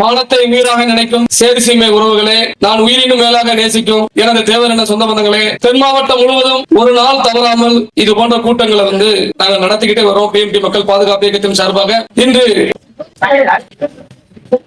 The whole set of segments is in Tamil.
மானத்தை மீறாக நினைக்கும் சேரி சீமை உறவுகளே நான் உயிரினும் மேலாக நேசிக்கும் எனது தேவர் என சொந்த பந்தங்களே தென் மாவட்டம் முழுவதும் ஒரு நாள் தவறாமல் இது போன்ற கூட்டங்களை வந்து நாங்கள் நடத்திக்கிட்டே வரோம். பிஎம்டி மக்கள் பாதுகாப்பு இயக்கத்தின் சார்பாக இன்று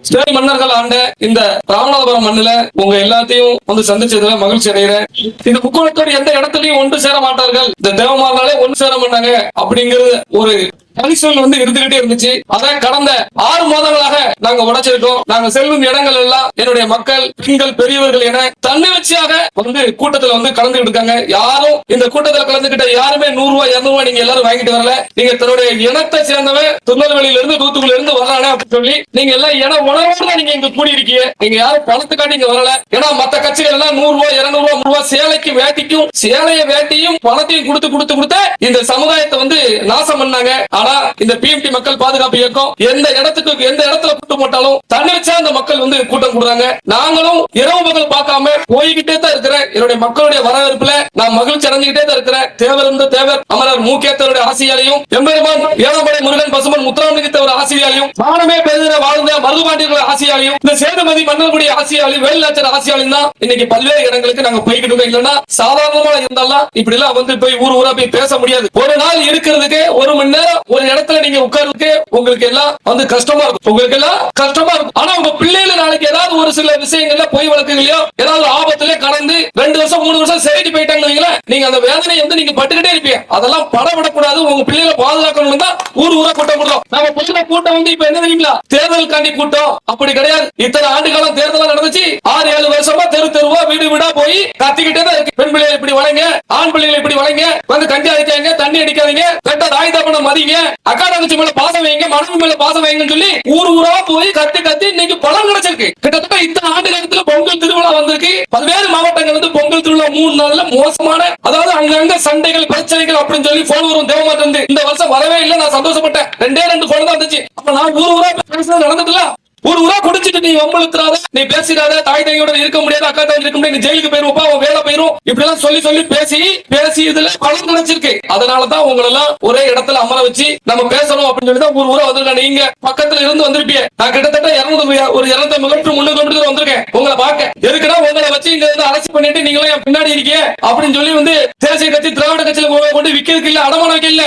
ஸ்ரீ மன்னர்கள் ஆண்ட இந்த ராமநாதபுரம் மண்ணுல உங்க எல்லாத்தையும் வந்து சந்திச்சதுல மகிழ்ச்சி அடைகிறேன். இந்த முக்கோணத்தோடு எந்த இடத்துலயும் ஒன்று சேர மாட்டார்கள். இந்த தேவமாரினாலே ஒன்று சேர மாட்டாங்க அப்படிங்கிறது ஒரு கணிசல் வந்து இருந்துகிட்டே இருந்துச்சு. அதான் கடந்த ஆறு மாதங்களாக நாங்க உடைச்சிருக்கோம். நாங்க செல்லும் இடங்கள் எல்லாம் என்னுடைய மக்கள் பெண்கள் பெரியவர்கள் என தன்னிச்சையாக வந்து கூட்டத்துல வந்து கலந்துகிட்டு இருக்காங்க. யாரும் இந்த கூட்டத்துல கலந்துகிட்ட யாருமே நூறு ரூபாய் இருநூறு ரூபாய் நீங்க எல்லாரும் வாங்கிட்டு வரல. நீங்க தன்னுடைய இனத்தை சேர்ந்தவன் திருநெல்வேலியில இருந்து தூத்துக்குள்ள இருந்து வர்றானே அப்படின்னு சொல்லி நீங்க எல்லாம் இன உணவோட தான் நீங்க இங்க கூடி இருக்கீங்க நீங்க யாரும் பணத்துக்காண்டி இங்க வரல. ஏன்னா மத்த கட்சிகள் எல்லாம் நூறு ரூபாய் இருநூறு ரூபாய் முந்நூறு ரூபாய் சேலைக்கு வேட்டிக்கும் சேலைய வேட்டியும் பணத்தையும் கொடுத்து கொடுத்து கொடுத்து இந்த சமுதாயத்தை வந்து நாசம் பண்ணாங்க. ஆனா ஆனா இந்த பிஎம்டி மக்கள் பாதுகாப்பு இயக்கம் எந்த இடத்துக்கு எந்த இடத்துல கூட்டம் போட்டாலும் தன்னிச்சா அந்த மக்கள் வந்து கூட்டம் கூடுறாங்க. நாங்களும் இரவு பகல் பார்க்காம போய்கிட்டே தான் இருக்கிறேன். என்னுடைய மக்களுடைய வரவேற்புல நான் மகிழ்ச்சி அடைஞ்சுக்கிட்டே தான் இருக்கிறேன். தேவர் இருந்த தேவர் அமரர் மூக்கேத்தருடைய அரசியலையும் எம்பெருமான் ஏழம்படை முருகன் பசுமன் முத்துராமலிங்கத்தவர் ஆசிரியாலையும் மானமே பெருதிர வாழ்ந்த மருதுபாண்டியர்கள் ஆசியாலையும் இந்த சேதுமதி மன்னர்களுடைய ஆசியாலையும் வேலுநாச்சர் ஆசியாலையும் தான் இன்னைக்கு பல்வேறு இடங்களுக்கு நாங்க போய்கிட்டு இல்லைன்னா சாதாரணமா இருந்தாலும் இப்படி எல்லாம் வந்து போய் ஊர் ஊரா போய் பேச முடியாது. ஒரு நாள் இருக்கிறதுக்கு ஒரு மணி நேரம் ஒரு இடத்துல நீங்க உட்கார்றதுக்கு உங்களுக்கு எல்லாம் வந்து கஷ்டமா இருக்கும். உங்களுக்கு எல்லாம் கஷ்டமா இருக்கும். ஆனா உங்க பிள்ளைகள் நாளைக்கு ஏதாவது ஒரு சில விஷயங்கள்ல பொய் வழக்குகளையோ ஏதாவது ஆபத்துல கடந்து ரெண்டு வருஷம் மூணு வருஷம் சரிட்டு போயிட்டாங்க நீங்க அந்த வேதனையை வந்து நீங்க பட்டுக்கிட்டே இருப்பீங்க. அதெல்லாம் படப்படக்கூடாது உங்க பிள்ளைகளை பாதுகாக்கணும் தான் ஊர் ஊரா கூட்டம் போடுறோம். நம்ம பொதுல கூட்டம் வந்து இப்ப என்ன தெரியுங்களா? தேர்தலுக்காண்டி கூட்டம். அப்படி கிடையாது. இத்தனை ஆண்டு காலம் தேர்தல் நடந்துச்சு. ஆறு ஏழு வருஷமா தெரு தெருவா வீடு வீடா போய் கத்திக்கிட்டே தான் இருக்கு. பெண் பிள்ளைகள் இப்படி வளைங்க ஆண் பிள்ளைகள் இப்படி வளைங்க வந்து கஞ்சி அடிக்காங்க தண்ணி அடிக்காதீங்க கட்ட தாய் பண்ண மதிங்க அக்கா மேல பாசம் வைங்க மனசு மேல பாசம் வைங்கன்னு சொல்லி ஊர் ஊரா போய் கத்தி கத்து இன்னைக்கு பலன் கிடைச்சிருக்கு. கிட்டத்தட்ட இத்தனை ஆண்டு காலத்துல பொங்கல் திருவிழா வந்திருக்கு. பல்வேறு மாவட்டங்கள் வந்து பொங்கல் திருவிழா மூணு நாள்ல மோசமான அதாவது அங்கங்க சண்டைகள் பிரச்சனைகள் அப்படின்னு சொல்லி போன் வரும். தேவமாட்டு இந்த வருஷம் வரவே இல்லை நான் சந்தோஷப்பட்டேன். ரெண்டே ரெண்டு போன் தான் இருந்துச்சு அப்ப நான் ஊர் ஊரா பேசுறது நடந்ததுல ஒரு உரா குடிச்சிட்டு நீ வம்பளுத்துறாத நீ பேசிடாத தாய் தங்கையோட இருக்க முடியாது அக்கா தாய் இருக்க முடியாது நீ ஜெயிலுக்கு போயிருப்பா உன் வேலை போயிரும். இப்படி எல்லாம் சொல்லி சொல்லி பேசி பேசி இதுல பலன் கிடைச்சிருக்கு. அதனாலதான் உங்களை எல்லாம் ஒரே இடத்துல அமர வச்சு நம்ம பேசணும் அப்படின்னு சொல்லி தான் ஒரு ஊரா வந்திருக்கேன் நீங்க பக்கத்துல இருந்து வந்திருப்பீங்க. நான் கிட்டத்தட்ட இருநூறு ஒரு இருநூத்தி கிலோமீட்டர் முன்னூறு கிலோமீட்டர் வந்திருக்கேன். உங்களை பார்க்க. எதுக்குன்னா உங்களை வச்சு இங்க இருந்து அரசு பண்ணிட்டு நீங்களும் என் பின்னாடி இருக்கீங்க? அப்படின்னு சொல்லி வந்து தேசிய கட்சி திராவிட கட்சியில கொண்டு விக்கிறதுக்கு இல்ல அடமான வைக்கல இல்ல.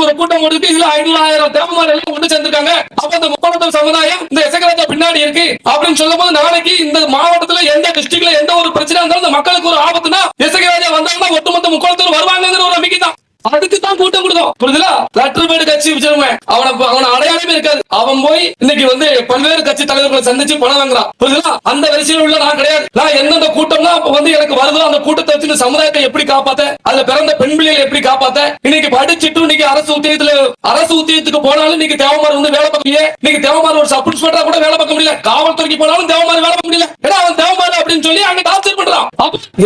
ஒரு கூட்டம் கொடுத்து இதுல ஐநூறாயிரம் ஆயிரம் எல்லாம் ஒண்ணு சேர்ந்திருக்காங்க. அப்ப இந்த முக்கோணத்தம் சமுதாயம் இந்த எசகராஜா பின்னாடி இருக்கு. அப்படின்னு சொல்லும் போது நாளைக்கு இந்த மாவட்டத்துல எந்த டிஸ்ட்ரிக்ட்ல எந்த ஒரு பிரச்சனை இருந்தாலும் இந்த மக்களுக்கு ஒரு ஆபத்துனா எசகராஜா வந்தாங்கன்னா ஒட்டுமொத்த முக்கோணத்தூர் வருவாங்கிற ஒரு நம்பிக்கை தான் அதுக்கு தான் கூட்டம் கொடுத்தோம் புரியுதுல லெட்டர்மேடு கட்சி வச்சிருவேன் அவனை அவன அடையாளமே இருக்காது. அவன் போய் இன்னைக்கு வந்து பல்வேறு கட்சி தலைவர்களை சந்திச்சு பணம் வாங்குறான். புரியுதுல? அந்த வரிசையில் உள்ள நான் கிடையாது. நான் எந்தெந்த கூட்டம்னா அப்ப வந்து எனக்கு வருதோ அந்த கூட்டத்தை வச்சு சமுதாயத்தை எப்படி காப்பாத்த அதுல பிறந்த பெண் பிள்ளைகளை எப்படி காப்பாத்த இன்னைக்கு படிச்சுட்டு இன்னைக்கு அரசு உத்தியத்துல அரசு உத்தியத்துக்கு போனாலும் இன்னைக்கு தேவமார் வந்து வேலை பார்க்க முடியல. இன்னைக்கு தேவமார் ஒரு சப் இன்ஸ்பெக்டரா கூட வேலை பார்க்க முடியல. காவல்துறைக்கு போனாலும் தேவமார் வேலை பார்க்க முடியல. ஏன்னா அவன் தேவமார் அப்படின்னு சொல்லி அங்க டார்ச்சர் பண்றான்.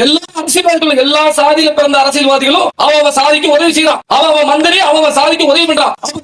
எல்லா அரசியல்வாதிகளும் எல்லா சாதியில பிறந்த அரசியல்வாதிகளும் அவன் அவன் ஒரே உதவி செய்யறான் அவன் அவன் மந்திரி அவன் சாதிக்கு உதவி பண்றான் அப்ப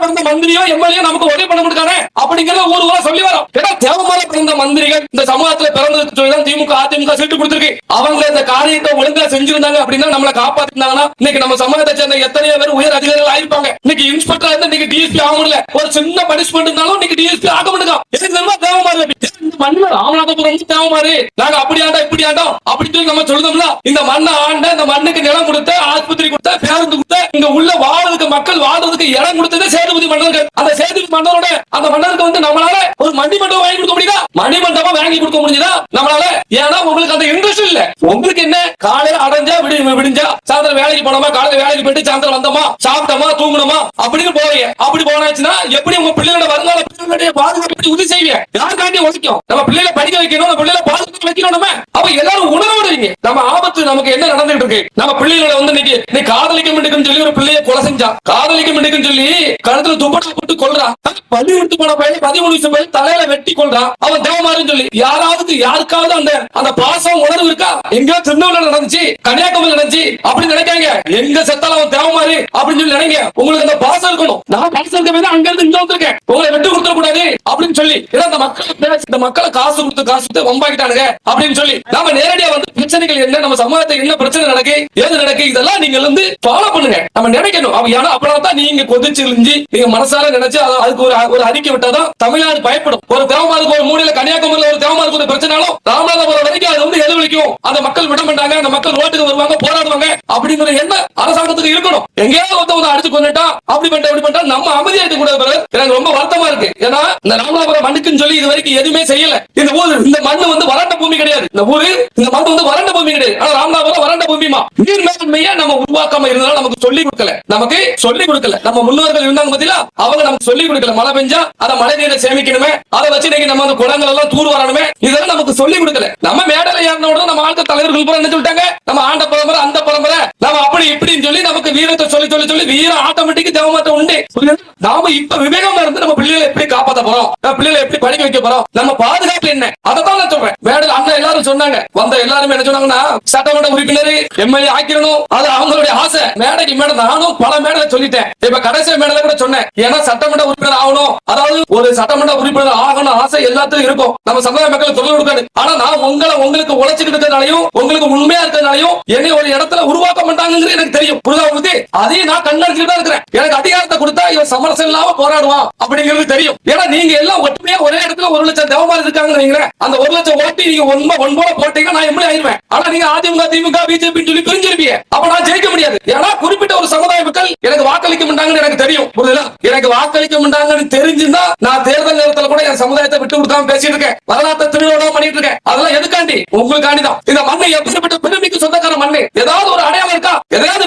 பிறந்த மந்திரியோ எம்எல்ஏ நமக்கு உதவி பண்ண முடியானே அப்படிங்கறத ஊர் ஊரா சொல்லி வரோம். ஏன்னா தேவமார பிறந்த மந்திரிகள் இந்த சமூகத்துல பிறந்ததுக்கு சொல்லி தான் திமுக அதிமுக சீட்டு கொடுத்திருக்கு. அவங்க இந்த காரியத்தை ஒழுங்கா செஞ்சிருந்தாங்க அப்படின்னா நம்மளை காப்பாத்திருந்தாங்கன்னா இன்னைக்கு நம்ம சமூகத்தை சேர்ந்த எத்தனையோ பேர் உயர் அதிகாரிகள் ஆயிருப்பாங்க. இன்னைக்கு இன்ஸ்பெக்டர் இருந்து இன்னைக்கு டிஎஸ்பி ஆக முடியல. ஒரு சின்ன பனிஷ்மெண்ட் இருந்தாலும் இன்னைக்கு டிஎஸ்பி ஆக முடியுங்க எதுக்கு தெரியுமா தேவமாறு? இந்த மண்ணு ராமநாதபுரம் வந்து தேவமாறு. நாங்க அப்படி ஆண்டா இப்படி ஆண்டோம் அப்படின்னு சொல்லி நம்ம சொல்லுதோம்ல. இந்த மண்ணை ஆண்ட இந்த மண்ணுக்கு நிலம் கொடுத்த ஆஸ்பத்திரி கொடுத்த பேருந்து கொடுத்த இங்க உள்ள வாழ்றதுக்கு மக்கள் வாழ்றதுக்கு இடம் கொடுத்தது சேதுபதி மன்னர்கள். அந்த சேதுபதி மன்னரோட அந்த மன்னருக்கு வந்து நம்மளால ஒரு மணி மண்டபம் வாங்கி கொடுக்க முடியுதா? மணி மண்டபம் வாங்கி கொடுக்க முடிஞ்சதா? நம்மளால ஏன்னா உங்களுக்கு அந்த இன்ட்ரெஸ்ட் இல்ல. உங்களுக்கு என்ன? காலையில அடைஞ்சா விடி விடிஞ்சா சாயந்தரம் வேலைக்கு போனோமா? காலையில வேலைக்கு போயிட்டு சாயந்தரம் வந்தோமா? சாப்பிட்டோமா? தூங்கணுமா அப்படின்னு போறீங்க. அப்படி போனாச்சுன்னா எப்படி உங்க பிள்ளைகளோட வருங்கால பிள்ளைகளுடைய பாதுகாப்பு எப்படி உறுதி செய்வீங்க? யாருக்காண்டி உழைக்கும்? நம்ம பிள்ளைகளை படிக்க வைக்கணும் நம்ம பிள்ளைகளை பாதுகாப்பு வைக்கணும் நம்ம. அப்ப எல்லாரும் உணர்வு நம்ம ஆபத்து நமக்கு என்ன நடந்துட்டு இருக்கு? நம்ம பிள்ளைகளை வந்து இன்னைக்கு நீ காதலிக்க முடியும்னு சொல்லி ஒரு பிள்ளைய கொலை செஞ்சா. காதலிக்க முடியும்னு சொல்லி கழுத்துல துப்பட்டா போட்டு கொள்றா பள்ளி எடுத்து போன பையன் பதிமூணு வயசு பையன் தலையில வெட்டி கொள்றா அவன் தேவமாருன்னு சொல்லி யாராவது யாருக்காவது அந்த அந்த பாசம் உணர்வு இருக்கா? எங்க திருநெல்வேலி நடந்துச்சு கன்னியாகுமரி நடந்துச்சு அப்படி நினைக்காங்க. எங்க செத்தால அவன் தேவமாரு அப்படின்னு சொல்லி நினைங்க. உங்களுக்கு அந்த பாசம் இருக்கணும். நான் பாசம் இருக்க அங்க இருந்து இங்க வந்திருக்கேன். உங்களை வெட்டு கொடுத்துட கூடாது அப்படின்னு சொல்லி. ஏன்னா அந்த மக்கள் இந்த மக்களை காசு கொடுத்து காசு கொடுத்து வம்பாக்கிட்டானுங்க அப்படின்னு சொல்லி. நாம நேரடியா வந்து பிரச்சனைகள் என்ன நம்ம சமூகத்தை என்ன பிரச்சனை நடக்கு ஏது நடக்கு இதெல்லாம் நீங்க வந்து ஃபாலோ பண்ணுங்க. நம்ம நினைக்கணும். அவன் ஏன்னா அப்புறம் தான் நீங்க கொதிச்சிருந்து நீங்க மனசால நினைச்சு அதுக்கு ஒரு ஒரு அறிக்கை விட்டாதான் தமிழ்நாடு பயப்படும். ஒரு தேவமாருக்கு ஒரு மூலையில கன்னியாகுமரியில ஒரு தேவமாருக்கு ஒரு பிரச்சனாலும் ராமநாதபுரம் வரைக்கும் அது வந்து எதிரொலிக்கும் அந்த மக்கள் விட மாட்டாங்க அந்த மக்கள் ரோட்டுக்கு வருவாங்க போராடுவாங்க அப்படிங்கிற என்ன அரசாங்கத்துக்கு இருக்கணும். எங்கேயாவது ஒருத்த வந்து அடிச்சு கொண்டுட்டா அப்படி பண்ணிட்டா இப்படி பண்ணிட்டா நம்ம அமைதியா இருக்க கூடாது எனக்கு ரொம்ப வருத்தமா இருக்கு. ஏன்னா இந்த ராமநாதபுரம் மண்ணுக்குன்னு சொல்லி இது வரைக்கும் எதுவுமே செய்யல. இந்த ஊர் இந்த மண்ணு வந்து வறண்ட பூமி கிடையாது. இந்த ஊரு இந்த மண் வந்து வறண்ட பூமி கிடையாது. ஆனா ராமநாதபுரம் வறண்ட பூமிமா நீர் மேலாண்மையை நம்ம உருவாக்காம இருந்ததால நமக்கு சொல்லி கொடுக்கல. நமக்கு சொல்லி கொடுக்கல. நம்ம முன்னோர்கள் இருந்தாங்க பாத்தீங்களா? அவங்க நமக்கு சொல்லி கொடுக்கல. மழை பெஞ்சா அதை மழை நீரை சேமிக்கணுமே. அதை வச்சு இன்னைக்கு நம்ம அந்த குளங்கள் எல்லாம் தூர் வரணுமே. இதெல்லாம் நமக்கு சொல்லி கொடுக்கல. நம்ம மேடல ஏறின உடனே நம்ம ஆட்கள் தலைவர்கள் பூரா என்ன சொல்லிட்டாங்க? நம்ம ஆண்ட பரம்பரை அந்த பரம்பரை. நம்ம அப்படி இப்படின்னு சொல்லி நமக்கு வீரத்தை சொல்லி சொல்லி சொல்லி வீரம் ஆட்டோமேட்டிக் தேவமாட்டம் உண்டு. நாம இப்ப விவேகமா இருந்து நம்ம பிள்ளைகளை எப்படி காப்பாத்த போறோம்? நம்ம பிள்ளைகளை எப்படி படிக்க வைக்க போறோம்? நம்ம பாதுகாப்பு என்ன? அதை தான் நான் சொல்றேன். மேடல் அண்ணன் எல்லாரும் சொன்னாங்க. வந்த எல்லாருமே என்ன சொன்னாங்கன்னா சட்டமன்ற உறுப்பினர் எம்எல்ஏ ஆக்கிடணும் அது அவங்களுடைய ஆசை. மேடைக்கு மேடை நானும் பல மேடல சொல்லிட்டேன். இப்ப கடைசி மேடல கூட சொன்னேன். ஏன்னா சட்டமன்ற உறுப்பினர் ஆகணும். அதாவது ஒரு சட்டமன்ற உறுப்பினர் ஆகணும் ஆசை எல்லாத்துக்கும் இருக்கும். நம்ம சமுதாய மக்களுக்கு தொழில் கொடுக்காது. ஆனா நான் உங்களை உங்களுக்கு உழைச்சிட்டு இருக்கிறதுனாலையும் உங்களுக்கு உண்மையா இருக்கிறதுனாலையும் என்னை ஒரு இடத்துல உருவாக்க மாட்டாங்கிறது எனக்கு தெரியும். புரிதா உறுதி அதையும் நான் கண்ணடிச்சுட்டு தான் இருக்கிறேன். எனக்கு அதிகாரத்தை கொடுத்தா இவன் சமரசம் இல்லாம போராடுவான் அப்படிங்கிறது தெரியும். ஏன்னா நீங்க எல்லாம் ஒற்றுமையா ஒரே இடத்துல ஒரு லட்சம் தேவமாரி இருக்காங்கன்னு அந்த ஒரு லட்சம் ஓட்டி நீங்க ஒன்ப ஒன்போட போட்டீங்கன்னா நான் எப்படி ஆயிருவேன் ஆனா நீங்க அதிமுக திமுக பிஜேபி சொல்லி பிரிஞ்சிருப்பீங்க. அப்ப நான் ஜெயிக்க முடியாது. ஆனா குறிப்பிட்ட ஒரு சமுதாய மக்கள் எனக்கு வாக்களிக்க மாட்டாங்கன்னு எனக்கு தெரியும் புரியுதுல எனக்கு வாக்களிக்க மாட்டாங்கன்னு தெரிஞ்சுதான் நான் தேர்தல் நேரத்துல கூட என் சமுதாயத்தை விட்டு கொடுக்காம பேசிட்டு இருக்கேன். வரலாற்றை திருவிழா பண்ணிட்டு இருக்கேன். அதெல்லாம் எதுக்காண்டி? உங்களுக்காண்டி தான். இந்த மண்ணை எப்படிப்பட்ட பெருமைக்கு சொந்தக்கார மண்ணு? ஏதாவது ஒரு அடையாளம் இருக்கா? ஏதாவது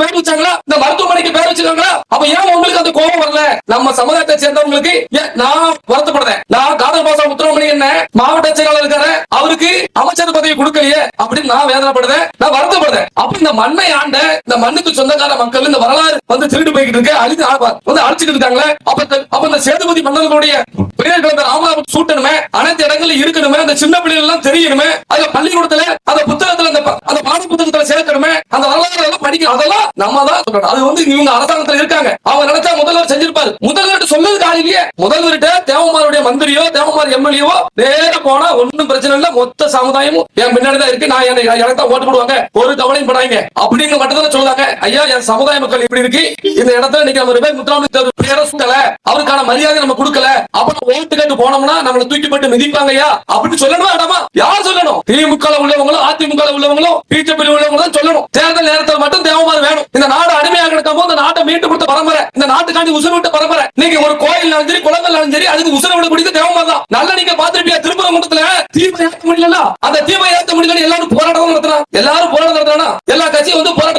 பேர் வச்சாங்களா? இந்த மருத்துவமனைக்கு பேர் வச்சிருக்காங்களா? அப்ப ஏன் உங்களுக்கு அந்த கோபம் வரல? நம்ம சமுதாயத்தை சேர்ந்தவங்களுக்கு ஏன் நான் வருத்தப்படுறேன். நான் காதல் பாசா முத்துராமணி என்ன மாவட்ட செயலாளர் இருக்காரு. அவருக்கு அமைச்சர் பதவி கொடுக்கலையே அப்படின்னு நான் வேதனைப்படுறேன். நான் வருத்தப்படுறேன். அப்ப இந்த மண்ணை ஆண்ட இந்த மண்ணுக்கு சொந்தக்கார மக்கள் இந்த வரலாறு வந்து திருட்டு போய்கிட்டு இருக்கு. அழித்து வந்து அழிச்சுட்டு இருக்காங்களே. அப்ப அப்ப இந்த சேதுபதி மன்னர்களுடைய பெயர்கள் அந்த ராமநாதபுரம் சூட்டணுமே அனைத்து இடங்களும் இருக்கணுமே அந்த சின்ன பிள்ளைகள் எல்லாம் தெரியணுமே அதுல பள்ளிக்கூடத்துல அந்த புத்தகத்துல அந்த அந்த பாட புத்தகத்துல சேர்க்கணுமே அந்த வரலாறு எல்லாம் படிக்கணும் அதெல்லாம் நம்ம தான் சொல்லணும் அது வந்து இவங்க அரசாங்கத்துல இருக்காங்க. அவங்க நினைச்சா முதல்வர் செஞ்சிருப்பாரு. முதல்வர் சொன்னதுக்கு காலையிலேயே இல்லையே. முதல்வர்கிட்ட தேவமாருடைய மந்திரியோ தேவமார் எம்எல்ஏவோ நேர போனா ஒன்னும் பிரச்சனை இல்ல. மொத்த சமுதாயமும் என் பின்னாடிதான் இருக்கு. நான் என்னை எனக்கு தான் ஓட்டு போடுவாங்க. ஒரு கவலையும் படாங்க அப்படிங்க மட்டும் தான் சொல்லுவாங்க. ஐயா என் சமுதாய மக்கள் இப்படி இருக்கு. இந்த இடத்துல இன்னைக்கு நம்ம பேர் முத்துராமலிங்க பேரை சுத்தல. அவருக்கான மரியாதை நம்ம கொடுக்கல. அப்புறம் ஓட்டு போனோம்னா நம்மள தூக்கி போட்டு மிதிப்பாங்க ஐயா அப்படின்னு சொல்லணுமா இடமா யார் சொல்லணும்? திமுக உள்ளவங்களும் அதிமுக உள்ளவங்களும் பிஜேபி உள்ளவங்களும் சொல்லணும். தேர்தல் நேரத்தில் மட்டும் தேவமாறு வேணும். இந்த நாடு அடிமையாக இருக்கும் போது இந்த நாட்டை மீட்டு கொடுத்த பரம்பரை இந்த நாட்டுக்காண்டி உசுறு விட்ட பரம்பரை. நீங்க ஒரு கோயில் சரி குளங்கள் சரி அதுக்கு உசுறு விட முடியுது தேவமாறு தான். நல்லா நீங்க பாத்துருப்பியா திருப்பரங்குன்றத்துல தீபம் ஏற்ற முடியல அந்த தீபம் ஏற்ற முடியல எல்லாரும் போராட்டம் நடத்துறான் எல்லாரும் போராட்டம் நடத்துறானா? எல்லா கட்சியும் வந்து போராட்டம்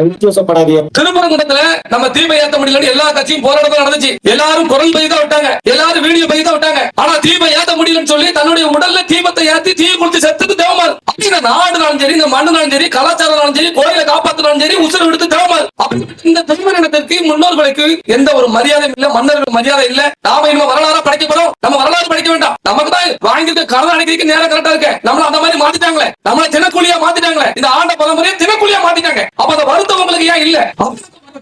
சந்தோஷப்படாதீங்க திருப்பரங்குன்றத்துல நம்ம தீபம் ஏத்த முடியல எல்லா கட்சியும் போராட்டம் நடந்துச்சு. எல்லாரும் குரல் பயிர் தான் விட்டாங்க. எல்லாரும் வீடியோ பயிர் தான் விட்டாங்க. ஆனா தீபம் ஏத்த முடியலன்னு சொல்லி தன்னுடைய உடல்ல தீபத்தை ஏத்தி தீ கொடுத்து செத்துக்கு தேவமாறு இந்த நாடுனாலும் சரி இந்த மண்ணுனாலும் சரி கலாச்சாரம் சரி கோயிலை காப்பாத்தினாலும் சரி உசுறு விடுத்து தேவமாறு இந்த திருமண முன்னோர்களுக்கு எந்த ஒரு மரியாதையும் இல்ல மன்னர்களுக்கு மரியாதை இல்ல. நாம இன்னும் வரலாறா படிக்க போறோம் நம்ம வரலாறு படைக்க வேண்டாம். நம்ம நமக்கு தான் வாங்கிட்டு கடன் அடைக்கிறதுக்கு நேரம் கரெக்டா இருக்கு. நம்மள அந்த மாதிரி மாத்திட்டாங்களே. நம்மள தினக்கூலியா மாத்திட்டாங்களே. இந்த ஆண்ட பரம்பரையை தினக்கூலியா மாத்திட்டாங்க. அப்ப அந்த வருத்தம் உங்களுக்கு ஏன் இல்ல?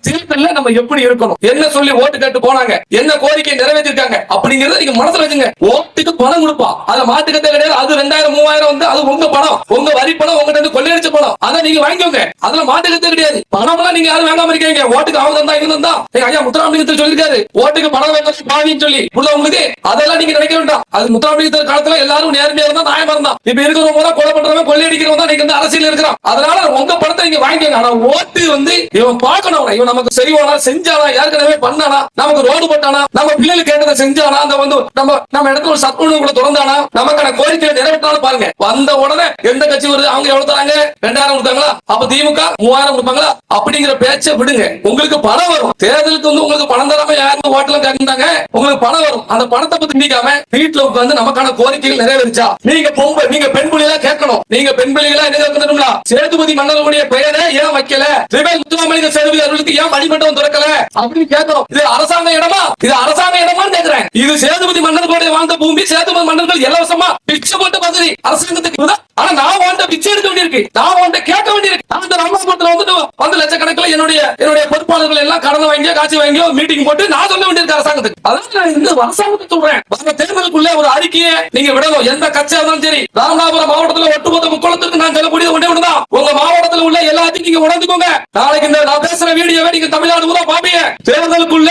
தேர்தல்ல நம்ம எப்படி இருக்கணும்? என்ன சொல்லி ஓட்டு கேட்டு போனாங்க? என்ன கோரிக்கை நிறைவேற்றிருக்காங்க? அப்படிங்கறத நீங்க மனசுல வச்சுங்க. ஓட்டுக்கு பணம் கொடுப்பா. அத மாட்டுக்கத்தே கிடையாது. அது ரெண்டாயிரம் மூவாயிரம் வந்து அது உங்க பணம். உங்க வரி பணம் உங்ககிட்ட இருந்து கொள்ளையடிச்ச பணம். அதை நீங்க வாங்கிக்கோங்க. அதுல மாட்டுக்கத்தே கிடையாது. பணம் எல்லாம் நீங்க யாரும் வேண்டாம இருக்கீங்க. ஓட்டுக்கு அவங்க தான் இவங்க தான். எங்க ஐயா முத்துராமலிங்கத்தில் சொல்லிருக்காரு ஓட்டுக்கு பணம் வேண்டாம் பாவின்னு சொல்லி. உள்ள உங்களுக்கு அதெல்லாம் நீங்க நினைக்க வேண்டாம். அது முத்துராமலிங்கத்தில் காலத்துல எல்லாரும் நேர்மையா இருந்தா நியாயமா இருந்தா. இப்ப இருக்கிறவங்க தான் கொலை பண்றவங்க கொள்ளையடிக்கிறவங்க தான் நீங்க வந்து அரசியல் இருக்கிறான். அதனால உங்க படத்தை நீங்க வாங்கிக்கோங்க. ஆனா ஓட்டு வந்து இவன் பார்க்கணும் இவன் நமக்கு செய்வானா செஞ்சானா ஏற்கனவே பண்ணானா நமக்கு ரோடு போட்டானா நம்ம பிள்ளைகள் கேட்டதை செஞ்சானா அந்த வந்து நம்ம நம்ம இடத்துல ஒரு சத்துணவு கூட திறந்தானா நமக்கான கோரிக்கையை நிறைவேற்றாலும் பாருங்க. வந்த உடனே எந்த கட்சி வருது அவங்க எவ்வளவு தராங்க? ரெண்டாயிரம் கொடுத்தாங்களா? அப்ப திமுக மூவாயிரம் கொடுப்பாங்களா? அப்படிங்கிற பேச்சை விடுங்க. உங்களுக்கு பணம் வரும். தேர்தலுக்கு வந்து உங்களுக்கு பணம் தராம யாரும் ஓட்டலாம் கேட்கிறாங்க உங்களுக்கு பணம் வரும். அந்த பணத்தை பத்தி நீக்காம வீட்டுல உட்காந்து நமக்கான கோரிக்கைகள் நிறைவேறிச்சா? நீங்க பொம்பை நீங்க பெண் புள்ளிகளா கேட்கணும். நீங்க பெண் புள்ளிகளா என்ன கேட்கணும்னா சேதுபதி மன்னர்களுடைய பெயரை ஏன் வைக்கல? திரிவேல் முத்துராமலிங்க சேதுபதி அவர்களுக்கு ஏன் மணிமண்டபம் திறக்கல? அப்படின்னு கேட்கிறோம். இது அரசாங்க இடமா? இது அரசாங்க இடமான்னு கேக்குறேன் இது சேதுபதி மன்னர்களுடைய வாழ்ந்த பூமி சேதுபதி மன்னர்கள் இலவசமா பிச்சை போட்ட பகுதி. அரசாங்கத்துக்கு ஆனா நான் வாழ்ந்த பிச்சை எடுக்க வேண்டியிருக்கு. நான் வாழ்ந்த கேட்க வேண்டியிருக்கு. நான் இந்த ராமநாதபுரத்துல வந்துட்டு வந்து லட்சக்கணக்கில் என்னுடைய என்னுடைய பொறுப்பாளர்கள் எல்லாம் கடன் வாங்கியோ காட்சி வாங்கியோ மீட்டிங் போட்டு நான் சொல்ல வேண்டியிருக்கு அரசாங்கத்துக்கு. அதான் நான் இந்த அரசாங்கத்துக்கு சொல்றேன். வர தேர்தலுக்குள்ள ஒரு அறிக்கையை நீங்க விடணும். எந்த கட்சியா இருந்தாலும் சரி. ராமநாதபுரம் மாவட்டத்துல ஒட்டுமொத்த முக்கோணத்துக்கு நான் சொல்லக்கூடியது ஒன்றே ஒன்றுதான் உங்க மாவட்டத்துல உள்ள எல்லாத்தையும் நீங்க உணர்ந்துக்கோங்க. நாளைக்கு இந்த நான் பேசுற வீடியோவை நீங்க தமிழ்நாடு கூட பாப்பீங்க. தேர்தலுக்குள்ள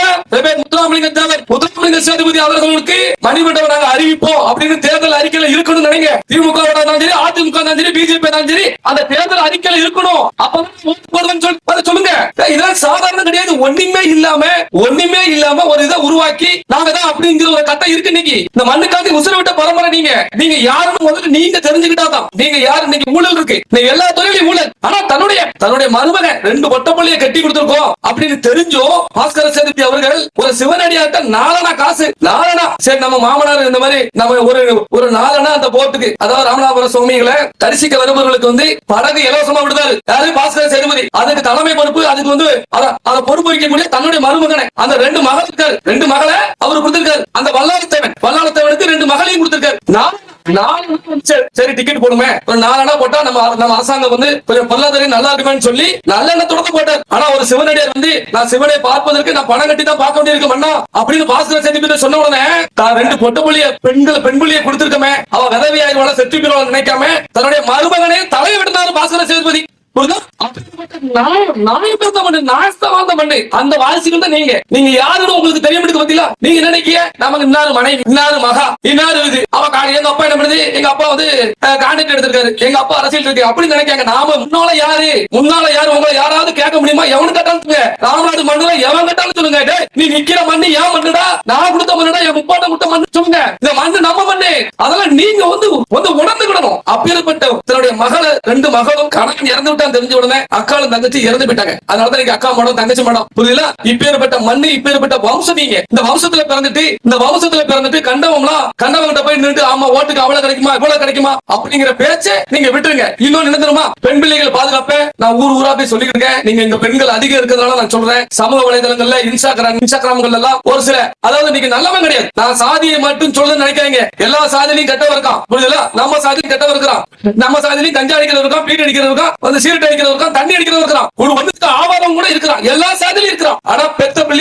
முத்துராமலிங்க தேவர் முத்துராமலிங்க சேதுபதி அவர்களுக்கு மணிமண்டபம் நாங்க அறிவிப்போம் அப்படின்னு தேர்தல் அறிக்கையில இருக்கணும்னு நினைங்க. திமுக சரி அதிமுக தான் சரி பிஜேபி தான் சரி அந்த தேர்தல் அறிக்கையில இருக்கணும். அப்பதான் சொல்லி சொல்லுங்க. இதெல்லாம் சாதாரணம் கிடையாது. ஒண்ணுமே இல்லாம ஒண்ணுமே இல்லாம ஒரு இதை உருவாக்கி நாங்க தான் அப்படிங்கிற ஒரு கட்டம் இருக்கு இன்னைக்கு. இந்த மண்ணுக்காண்டி உசுர விட்ட பரம்பரை நீங்க. நீங்க யாருன்னு முதல்ல நீங்க தெரிஞ்சுக்கிட்டாதான். நீங்க யாரு? இன்னைக்கு ஊழல் இருக்கு. நீங்க எல்லா துறையிலும் ஊழல். ஆனா தன்னுடைய தன்னுடைய மருமகன் ரெண்டு பொட்டப்பள்ளியை கட்டி கொடுத்திருக்கோம் அப்படின்னு தெரிஞ்சோ பாஸ்கர சேதுபதி அவர்கள் ஒரு சிவனடியாட்ட நாலனா காசு நாலனா சரி நம்ம மாமனார் இந்த மாதிரி நம்ம ஒரு ஒரு நாலனா அந்த போட்டுக்கு அதாவது ராமநாதபுரம் சுவாமிகள் தரிசிக்க வருபவர்களுக்கு வந்து படகு இலவசமா விடுதாரு. யாரு? பாஸ்கர் சேதுபதி. அதுக்கு தலைமை பொறுப்பு அதுக்கு வந்து அத- அதை பொறுப்பு வைக்கக்கூடிய தன்னுடைய மருமகனை அந்த ரெண்டு மகள் இருக்காரு. ரெண்டு மகளை அவர் கொடுத்திருக்காரு. அந்த வல்லாளத்தேவன் வல்லாளத்தேவனுக்கு ரெண்டு மகளையும் கொடுத்திருக்காரு. நான் சரி, டிக்கெட் போடுமே. ஒரு நாலனா போட்டா நம்ம நம்ம அரசாங்கம் வந்து கொஞ்சம் பொருளாதாரம் நல்லா இருக்குமே சொல்லி நல்ல எண்ணத்தோட போட்டார். ஆனா ஒரு சிவனடியார் வந்து நான் சிவனை பார்ப்பதற்கு நான் பணம் கட்டி தான் பார்க்க வேண்டியிருக்க அண்ணா அப்படின்னு பாஸ்கர் சேதுபதி சொன்ன உடனே தான் ரெண்டு பொட்ட புள்ளிய பெண்கள் பெண் புள்ளிய கொடுத்திருக்கமே. அவ விதவி ஆயிடுவாள செத்து போயிடுவாள் நினைக்காம தன்னுடைய மருமகனே தலையை விடுனாரு பாஸ்கர சேதுபதி. புரியுதா? அப்படிப்பட்ட மண்ணு, நாயஸ்த வாழ்ந்த மண்ணு. அந்த வாரிசுகள் தான் நீங்க. நீங்க யாருன்னு உங்களுக்கு தெரிய மாட்டேங்குது பாத்தீங்களா? நீங்க நினைக்கிய நமக்கு இன்னாரு மனைவி இன்னாரு மகா இன்னாரு இது. அவ கா- எங்க அப்பா என்ன பண்ணுது? எங்க அப்பா வந்து கான்ட்ராக்ட் எடுத்திருக்காரு. எங்க அப்பா அரசியல் இருக்கு. அப்படின்னு நினைக்காங்க நாம முன்னால யாரு? முன்னால யாரு? உங்களை யாராவது கேட்க முடியுமா? எவனு கேட்டாலும் சொல்லுங்க. ராமநாடு மண்ணுல எவன் கேட்டாலும் சொல்லுங்க. நீ நிக்கிற மண்ணு ஏன் மண்ணுடா. நான் கொடுத்த மண்ணுடா. என் முப்பாட்ட கொடுத்த மண்ணு சொல்லுங்க. இந்த மண்ணு நம்ம மண்ணு. அதெல்லாம் நீங்க வந்து வந்து உணர்ந்துக்கிடணும். அப்பேற்பட்ட தன்னுடைய மகளை ரெண்டு மகளும் கணக்கு இறந்து விஷயம் தெரிஞ்ச உடனே அக்காலும் தங்கச்சி இறந்து போயிட்டாங்க. அதனாலதான் நீங்க அக்கா மடம் தங்கச்சி மடம் புரியுதுல இப்பேற்பட்ட மண்ணு இப்பேற்பட்ட வம்சம் நீங்க. இந்த வம்சத்துல பிறந்துட்டு இந்த வம்சத்துல பிறந்துட்டு கண்டவம்லாம் கண்டவங்கிட்ட போய் நின்று ஆமா ஓட்டுக்கு அவ்வளவு கிடைக்குமா இவ்வளவு கிடைக்குமா அப்படிங்கிற பேச்சை நீங்க விட்டுருங்க. இன்னொன்னு என்ன தெரியுமா பெண் பிள்ளைகள் பாதுகாப்ப நான் ஊர் ஊரா போய் சொல்லிட்டு இருக்கேன் நீங்க இந்த பெண்கள் அதிகம் இருக்கிறதுனால நான் சொல்றேன். சமூக வலைதளங்கள்ல இன்ஸ்டாகிராம் இன்ஸ்டாகிராம்கள் எல்லாம் ஒரு சில அதாவது நீங்க நல்லவன் கிடையாது. நான் சாதியை மட்டும் சொல்லுன்னு நினைக்காதீங்க. எல்லா சாதியிலையும் கெட்டவன் இருக்கான். புரியுதுல நம்ம சாதியும் கெட்டவன் இருக்கிறான். நம்ம சாதியிலையும் கஞ்சா அடிக்கிறது இருக்கான் பீட் அடிக்கிறது இருக்கான். வந்து சீர அடிக்கிறவன் இருக்கான் தண்ணி அடிக்கிறவன் இருக்கான். ஒரு வந்து ஆவாரம் கூட இருக்கிறான் எல்லா சாதியிலும் இருக்கிறான் ஆனா